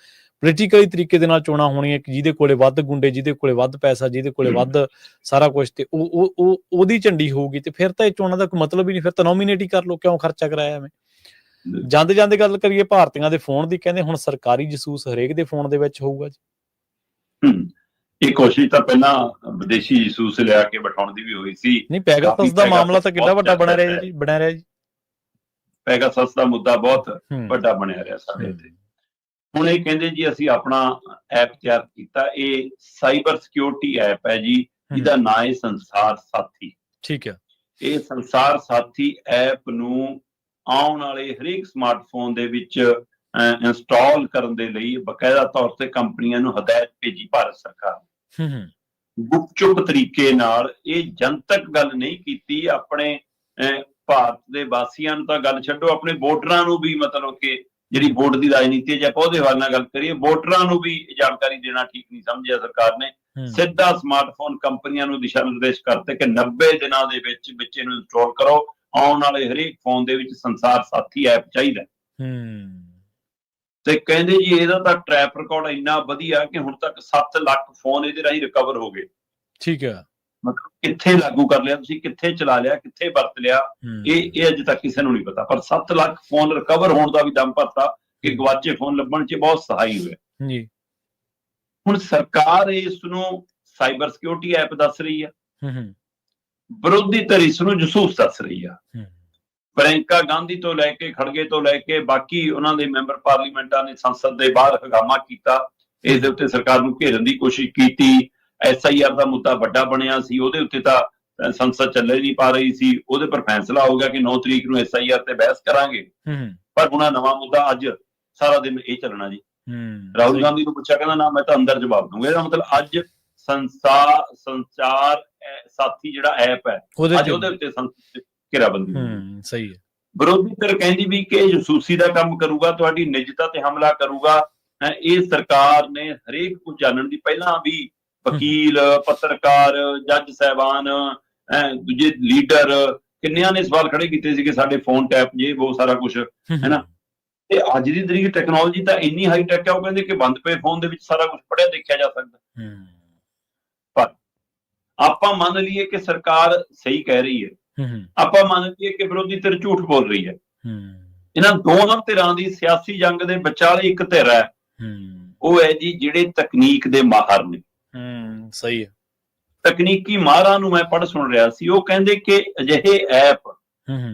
ਪੋਲੀਟੀਕਲੀ ਤਰੀਕੇ ਦੇ ਨਾਲ ਚੋਣਾਂ ਹੋਣੀਆਂ ਕਿ ਜਿਹਦੇ ਕੋਲੇ ਵੱਧ ਗੁੰਡੇ ਜਿਹਦੇ ਕੋਲੇ ਵੱਧ ਪੈਸਾ ਜਿਹਦੇ ਕੋਲੇ ਵੱਧ ਸਾਰਾ ਕੁਝ ਤੇ ਉਹ ਉਹ ਉਹ ਉਹਦੀ ਝੰਡੀ ਹੋਊਗੀ ਤੇ ਫਿਰ ਤਾਂ ਇਹ ਚੋਣਾਂ ਦਾ ਕੋਈ ਮਤਲਬ ਹੀ ਨਹੀਂ ਫਿਰ ਤਾਂ ਨੋਮੀਨੇਟ ਹੀ ਕਰ ਲੋ ਕਿਉਂ ਖਰਚਾ ਕਰਾਇਆ ਐਵੇਂ? ਜਾਂਦੇ ਜਾਂਦੇ ਗੱਲ ਕਰੀਏ ਭਾਰਤੀਆਂ ਦੇ ਫੋਨ ਦੀ ਕਹਿੰਦੇ ਹੁਣ ਸਰਕਾਰੀ ਜਸੂਸ ਹਰੇਕ ਦੇ ਫੋਨ ਦੇ ਵਿੱਚ ਹੋਊਗਾ ਜੀ। ਇਹ ਕੋਸ਼ਿਸ਼ ਤਾਂ ਪਹਿਲਾਂ ਵਿਦੇਸ਼ੀ ਜਸੂਸ ਲਿਆ ਕੇ ਬਿਠਾਉਣ ਦੀ ਵੀ ਹੋਈ ਸੀ। ਨਹੀਂ ਪੈਗਾਸਸ ਦਾ ਮਾਮਲਾ ਤਾਂ ਕਿੰਨਾ ਵੱਡਾ ਬਹੁਤ ਬਣਾ ਰਿਹਾ ਜੀ ਬਣਾ ਰਿਹਾ ਜੀ। ਪੈਗਾਸਸ ਦਾ ਮੁੱਦਾ ਬਹੁਤ ਵੱਡਾ ਬਣਿਆ ਰਿਹਾ ਸਾਡੇ ਇੱਥੇ। ਹੁਣ ਇਹ ਕਹਿੰਦੇ ਜੀ ਅਸੀਂ ਆਪਣਾ ਐਪ ਤਿਆਰ ਕੀਤਾ ਇਹ ਸਾਈਬਰ ਸਿਕਿਉਰਿਟੀ ਐਪ ਹੈ ਜੀ ਜਿਹਦਾ ਨਾਮ ਹੈ ਸੰਸਾਰ ਸਾਥੀ। ਠੀਕ ਹੈ। ਇਹ ਸੰਸਾਰ ਸਾਥੀ ਐਪ ਨੂੰ ਆਉਣ ਵਾਲੇ ਹਰੇਕ ਸਮਾਰਟਫੋਨ ਦੇ ਵਿੱਚ ਇੰਸਟਾਲ ਕਰਨ ਦੇ ਲਈ ਬਕਾਇਦਾ ਤੌਰ ਤੇ ਕੰਪਨੀਆਂ ਨੂੰ ਹਦਾਇਤ ਭੇਜੀ ਭਾਰਤ ਸਰਕਾਰ ਹੂੰ ਹੂੰ। ਗੁਪਚੁਪ ਤਰੀਕੇ ਨਾਲ ਇਹ ਜਨਤਕ ਗੱਲ ਨਹੀਂ ਕੀਤੀ ਆਪਣੇ ਭਾਰਤ ਦੇ ਵਾਸੀਆਂ ਨੂੰ ਤਾਂ ਗੱਲ ਛੱਡੋ ਆਪਣੇ ਵੋਟਰਾਂ ਨੂੰ ਵੀ ਮਤਲਬ ਕਿ ਜਿਹੜੀ ਵੋਟ ਦੀ ਰਾਜਨੀਤੀ ਹੈ ਜੇ ਉਹਦੇ ਹਵਾਲੇ ਨਾਲ ਗੱਲ ਕਰੀਏ ਵੋਟਰਾਂ ਨੂੰ ਵੀ ਇਹ ਜਾਣਕਾਰੀ ਦੇਣਾ ਠੀਕ ਨਹੀਂ ਸਮਝਿਆ ਸਰਕਾਰ ਨੇ। ਸਿੱਧਾ ਸਮਾਰਟਫੋਨ ਕੰਪਨੀਆਂ ਨੂੰ ਦਿਸ਼ਾ ਨਿਰਦੇਸ਼ ਕਰਤੇ ਕਿ 90 ਦਿਨਾਂ ਦੇ ਵਿੱਚ ਬੱਚੇ ਨੂੰ ਇੰਸਟਾਲ ਕਰੋ। ਆਉਣ ਵਾਲੇ ਹਰੇਕ ਫੋਨ ਦੇ ਵਿੱਚ ਸੰਸਾਰ ਸਾਥੀ ਐਪ ਚਾਹੀਦਾ। ਹੈ। ਤੇ ਕਹਿੰਦੇ ਜੀ ਇਹਦਾ ਤਾਂ ਟਰੈਪ ਰਿਕਾਰਡ ਇੰਨਾ ਵਧੀਆ ਕਿ ਹੁਣ ਤੱਕ 7 ਲੱਖ ਫੋਨ ਇਹਦੇ ਰਾਹੀਂ ਰਿਕਵਰ ਹੋ ਗਏ। ਠੀਕ ਹੈ ਮਤਲਬ ਕਿੱਥੇ ਲਾਗੂ ਕਰ ਲਿਆ ਤੁਸੀਂ ਕਿੱਥੇ ਚਲਾ ਲਿਆ ਕਿੱਥੇ ਵਰਤ ਲਿਆ ਇਹ ਇਹ ਅਜੇ ਤੱਕ ਕਿਸੇ ਨੂੰ ਨਹੀਂ ਪਤਾ। ਪਰ 7 ਲੱਖ ਫੋਨ ਰਿਕਵਰ ਹੋਣ ਦਾ ਵੀ ਦਮ ਭਰਤਾ ਕਿ ਗਵਾਚੇ ਫੋਨ ਲੱਭਣ 'ਚ ਬਹੁਤ ਸਹਾਈ ਹੋਇਆ। ਜੀ। ਹੁਣ ਸਰਕਾਰ ਇਸ ਨੂੰ ਸਾਈਬਰ ਸਿਕਿਉਰਿਟੀ ਐਪ ਦੱਸ ਰਹੀ ਹੈ ਹੂੰ ਹੂੰ। ਵਿਰੋਧੀ ਧਿਰ ਇਸ ਨੂੰ ਜਸੂਸ ਦੱਸ ਰਹੀ ਆ। ਹੂੰ, ਪ੍ਰਿਯੰਕਾ ਗਾਂਧੀ ਤੋਂ ਲੈ ਕੇ ਖੜਗੇ ਤੋਂ ਲੈ ਕੇ ਬਾਕੀ ਉਹਨਾਂ ਦੇ ਮੈਂਬਰ ਪਾਰਲੀਮੈਂਟਾਂ ਨੇ ਸੰਸਦ ਦੇ ਬਾਹਰ ਹਗਾਮਾ ਕੀਤਾ ਇਸ ਦੇ ਉੱਤੇ ਸਰਕਾਰ ਨੂੰ ਘੇਰਨ ਦੀ ਕੋਸ਼ਿਸ਼ ਕੀਤੀ। ਐਸਆਈਆਰ ਦਾ ਮੁੱਦਾ ਵੱਡਾ ਬਣਿਆ ਸੀ ਉਹਦੇ ਉੱਤੇ ਤਾਂ ਸੰਸਦ ਚੱਲੇ ਨਹੀਂ ਪਾ ਰਹੀ ਸੀ। ਉਹਦੇ ਪਰ ਫੈਸਲਾ ਹੋ ਗਿਆ ਕਿ 9 ਤਰੀਕ ਨੂੰ ਐਸਆਈਆਰ ਤੇ ਬਹਿਸ ਕਰਾਂਗੇ। ਪਰ ਹੁਣ ਨਵਾਂ ਮੁੱਦਾ ਅੱਜ ਸਾਰਾ ਦਿਨ ਇਹ ਚੱਲਣਾ ਜੀ। ਰਾਹੁਲ ਗਾਂਧੀ ਨੂੰ ਪੁੱਛਿਆ ਕਹਿੰਦਾ ਨਾ ਮੈਂ ਤਾਂ ਅੰਦਰ ਜਵਾਬ ਦੂੰਗਾ ਇਹਦਾ ਮਤਲਬ ਅੱਜ ਸੰਸਾਰ ਸੰਚਾਰ ਸਾਥੀ ਜਿਹੜਾ ਐਪ ਹੈ ਅੱਜ ਉਹਦੇ ਉੱਤੇ ਘੇਰਾਬੰਦੀ ਹੈ। ਸਹੀ ਹੈ ਵਿਰੋਧੀ ਧਿਰ ਕਹਿੰਦੀ ਵੀ ਕਿ ਜਸੂਸੀ ਦਾ ਕੰਮ ਕਰੂਗਾ ਤੁਹਾਡੀ ਨਿਜਤਾ ਤੇ ਹਮਲਾ ਕਰੂਗਾ ਇਹ ਸਰਕਾਰ ਨੇ ਹਰੇਕ ਨੂੰ ਜਾਣਨ ਦੀ ਪਹਿਲਾਂ ਵੀ ਵਕੀਲ ਪੱਤਰਕਾਰ ਜੱਜ ਸਾਹਿਬਾਨ ਦੂਜੇ ਲੀਡਰ ਕਿੰਨਿਆਂ ਨੇ ਸਵਾਲ ਖੜੇ ਕੀਤੇ ਸੀ ਕਿ ਸਾਡੇ ਫੋਨ ਟੈਪ ਜੇ ਉਹ ਸਾਰਾ ਕੁਝ ਹੈ ਨਾ? ਤੇ ਅੱਜ ਦੀ ਤਰੀਕ ਟੈਕਨੋਲੋਜੀ ਤਾਂ ਇੰਨੀ ਹਾਈ ਟੈਕ ਹੈ ਉਹ ਕਹਿੰਦੇ ਕਿ ਬੰਦ ਪਏ ਫੋਨ ਦੇ ਵਿੱਚ ਸਾਰਾ ਕੁਝ ਪੜਿਆ ਦੇਖਿਆ ਜਾ ਸਕਦਾ ਹੂੰ ਆਪਾਂ ਮੰਨ ਲਈਏ ਕਿ ਸਰਕਾਰ ਸਹੀ ਕਹਿ ਰਹੀ ਹੈ। ਆਪਾਂ ਮੰਨ ਲਈਏ ਕਿ ਵਿਰੋਧੀ ਧਿਰ ਝੂਠ ਬੋਲ ਰਹੀ ਹੈ। ਇਹਨਾਂ ਦੋਹਾਂ ਧਿਰਾਂ ਦੀ ਸਿਆਸੀ ਜੰਗ ਦੇ ਵਿਚਾਲੇ ਇੱਕ ਧਿਰ ਹੈ। ਉਹ ਹੈ ਜੀ ਜਿਹੜੇ ਤਕਨੀਕ ਦੇ ਮਾਹਰ ਨੇ। ਹੂੰ ਸਹੀ ਹੈ। ਤਕਨੀਕੀ ਮਾਹਰਾਂ ਨੂੰ ਮੈਂ ਪੜ੍ਹ ਸੁਣ ਰਿਹਾ ਸੀ। ਉਹ ਕਹਿੰਦੇ ਕਿ ਅਜਿਹੇ ਐਪ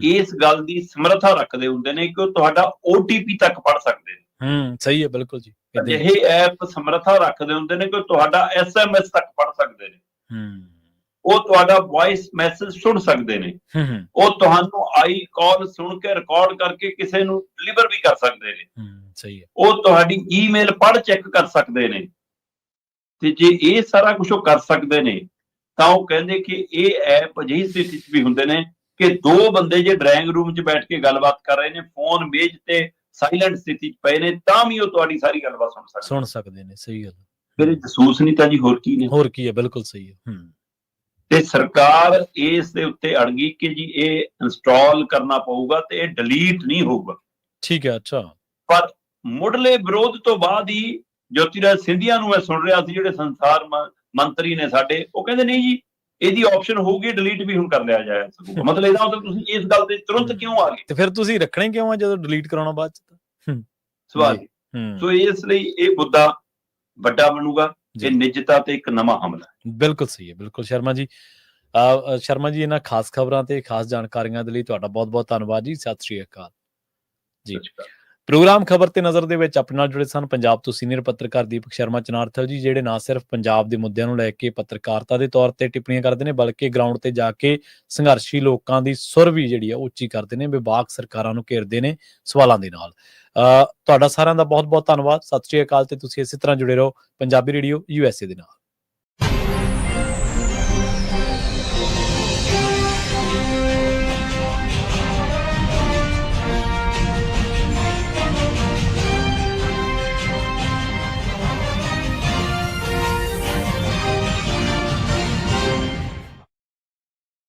ਇਸ ਗੱਲ ਦੀ ਸਮਰੱਥਾ ਰੱਖਦੇ ਹੁੰਦੇ ਨੇ ਕਿ ਉਹ ਤੁਹਾਡਾ OTP ਤੱਕ ਪੜ੍ਹ ਸਕਦੇ ਨੇ। ਹੂੰ ਸਹੀ ਹੈ ਬਿਲਕੁਲ ਜੀ। ਅਜਿਹੇ ਐਪ ਸਮਰੱਥਾ ਰੱਖਦੇ ਹੁੰਦੇ ਨੇ ਕਿ ਉਹ ਤੁਹਾਡਾ SMS ਤੱਕ ਪੜ੍ਹ ਸਕਦੇ ਨੇ। ਹੂੰ। ਉਹ ਤੁਹਾਡਾ ਵੌਇਸ ਮੈਸੇਜ ਸੁਣ ਸਕਦੇ ਨੇ। ਉਹ ਤੁਹਾਨੂੰ ਆਈ ਕਾਲ ਸੁਣ ਕੇ ਰਿਕਾਰਡ ਕਰਕੇ ਕਿਸੇ ਨੂੰ ਡਿਲੀਵਰ ਵੀ ਕਰ ਸਕਦੇ ਨੇ। ਸਹੀ ਹੈ। ਉਹ ਤੁਹਾਡੀ ਈਮੇਲ ਪੜ੍ਹ ਚੈੱਕ ਕਰ ਸਕਦੇ ਨੇ। ਤੇ ਜੇ ਇਹ ਸਾਰਾ ਕੁਝ ਉਹ ਕਰ ਸਕਦੇ ਨੇ ਤਾਂ ਉਹ ਕਹਿੰਦੇ ਕਿ ਇਹ ਐਪ ਅਜਿਹੀ ਸਥਿਤੀ 'ਚ ਵੀ ਹੁੰਦੇ ਨੇ ਕਿ ਦੋ ਬੰਦੇ ਜੇ ਡਰਾਇੰਗ ਰੂਮ 'ਚ ਬੈਠ ਕੇ ਗੱਲਬਾਤ ਕਰ ਰਹੇ ਨੇ ਫੋਨ ਮੇਜ਼ ਤੇ ਸਾਇਲੈਂਟ ਸਥਿਤੀ 'ਚ ਪਏ ਨੇ ਤਾਂ ਵੀ ਉਹ ਤੁਹਾਡੀ ਸਾਰੀ ਗੱਲਬਾਤ ਸੁਣ ਸਕਦੇ ਸੁਣ ਸਕਦੇ ਨੇ ਸਹੀ ਗੱਲ ਫਿਰ ਜਸੂਸ ਨਹੀਂ ਤਾਂ ਜੀ ਹੋਰ ਕੀ ਨੇ। ਹੋਰ ਕੀ ਹੈ ਬਿਲਕੁਲ ਸਹੀ ਹੈ। ਹੂੰ। ਤੇ ਸਰਕਾਰ ਇਸ ਦੇ ਉੱਤੇ ਅੜ ਗਈ ਕਿ ਜੀ ਇਹ ਇੰਸਟਾਲ ਕਰਨਾ ਪਊਗਾ ਤੇ ਇਹ ਡਿਲੀਟ ਨਹੀਂ ਹੋਊਗਾ। ਠੀਕ ਹੈ ਅੱਛਾ। ਪਰ ਮੁੱਢਲੇ ਵਿਰੋਧ ਤੋਂ ਬਾਅਦ ਹੀ ਜੋਤੀਰਾਜ ਸਿੰਧੀਆ ਨੂੰ ਮੈਂ ਸੁਣ ਰਿਹਾ ਸੀ ਜਿਹੜੇ ਸੰਸਾਰ ਮੰਤਰੀ ਨੇ ਸਾਡੇ ਉਹ ਕਹਿੰਦੇ ਨਹੀਂ ਜੀ ਇਹਦੀ ਆਪਸ਼ਨ ਹੋਊਗੀ ਡਿਲੀਟ ਵੀ ਹੁਣ ਕਰ ਲਿਆ ਜਾਇਆ ਸਕੂਗਾ। ਮਤਲਬ ਇਹਦਾ ਮਤਲਬ ਤੁਸੀਂ ਇਸ ਗੱਲ ਤੇ ਤੁਰੰਤ ਕਿਉਂ ਆ ਗਏ? ਤੇ ਫਿਰ ਤੁਸੀਂ ਰੱਖਣੇ ਕਿਉਂ ਆ ਜਦੋਂ ਡਿਲੀਟ ਕਰਾਉਣਾ ਬਾਅਦ ਚ ਤਾਂ? ਸਵਾਲ। ਸੋ ਇਸ ਲਈ ਇਹ ਮੁੱਦਾ ਵੱਡਾ ਬਣੂਗਾ। ਇਹ ਨਿੱਜਤਾ ਤੇ ਇੱਕ ਨਵਾਂ ਹਮਲਾ ਹੈ। ਬਿਲਕੁਲ ਸਹੀ ਹੈ ਬਿਲਕੁਲ ਸ਼ਰਮਾ ਜੀ। ਸ਼ਰਮਾ ਜੀ ਇਹਨਾਂ ਖਾਸ ਖਬਰਾਂ ਤੇ ਖਾਸ ਜਾਣਕਾਰੀਆਂ ਦੇ ਲਈ ਤੁਹਾਡਾ ਬਹੁਤ-ਬਹੁਤ ਧੰਨਵਾਦ ਜੀ। ਸਤਿ ਸ਼੍ਰੀ ਅਕਾਲ। ਜੀ। ਪ੍ਰੋਗਰਾਮ ਖਬਰ ਤੇ ਨਜ਼ਰ ਦੇ ਵਿੱਚ ਆਪਣੇ ਨਾਲ ਜੁੜੇ ਸਨ ਪੰਜਾਬ ਤੋਂ ਸੀਨੀਅਰ ਪੱਤਰਕਾਰ ਦੀਪਕ ਸ਼ਰਮਾ ਚਨਾਰਥਲ ਜੀ, ਜਿਹੜੇ ਨਾ ਸਿਰਫ ਪੰਜਾਬ ਦੇ ਮੁੱਦਿਆਂ ਨੂੰ ਲੈ ਕੇ ਪੱਤਰਕਾਰਤਾ ਦੇ ਤੌਰ ਤੇ ਟਿੱਪਣੀਆਂ ਕਰਦੇ ਨੇ, ਬਲਕਿ ਗਰਾਊਂਡ ਤੇ ਜਾ ਕੇ ਸੰਘਰਸ਼ੀ ਲੋਕਾਂ ਦੀ ਸੁਰ ਵੀ ਜਿਹੜੀ ਆ ਉੱਚੀ ਕਰਦੇ ਨੇ, ਵਿਭਾਗ ਸਰਕਾਰਾਂ ਨੂੰ ਘੇਰਦੇ ਨੇ ਸਵਾਲਾਂ ਦੇ ਨਾਲ। ਤੁਹਾਡਾ ਸਾਰਿਆਂ ਦਾ ਬਹੁਤ-ਬਹੁਤ ਧੰਨਵਾਦ, ਸਤਿ ਸ਼੍ਰੀ ਅਕਾਲ ਤੇ ਤੁਸੀਂ ਇਸੇ ਤਰ੍ਹਾਂ ਜੁੜੇ ਰਹੋ, ਪੰਜਾਬੀ ਰੇਡੀਓ ਯੂਐਸਏ ਦੇ ਨਾਲ।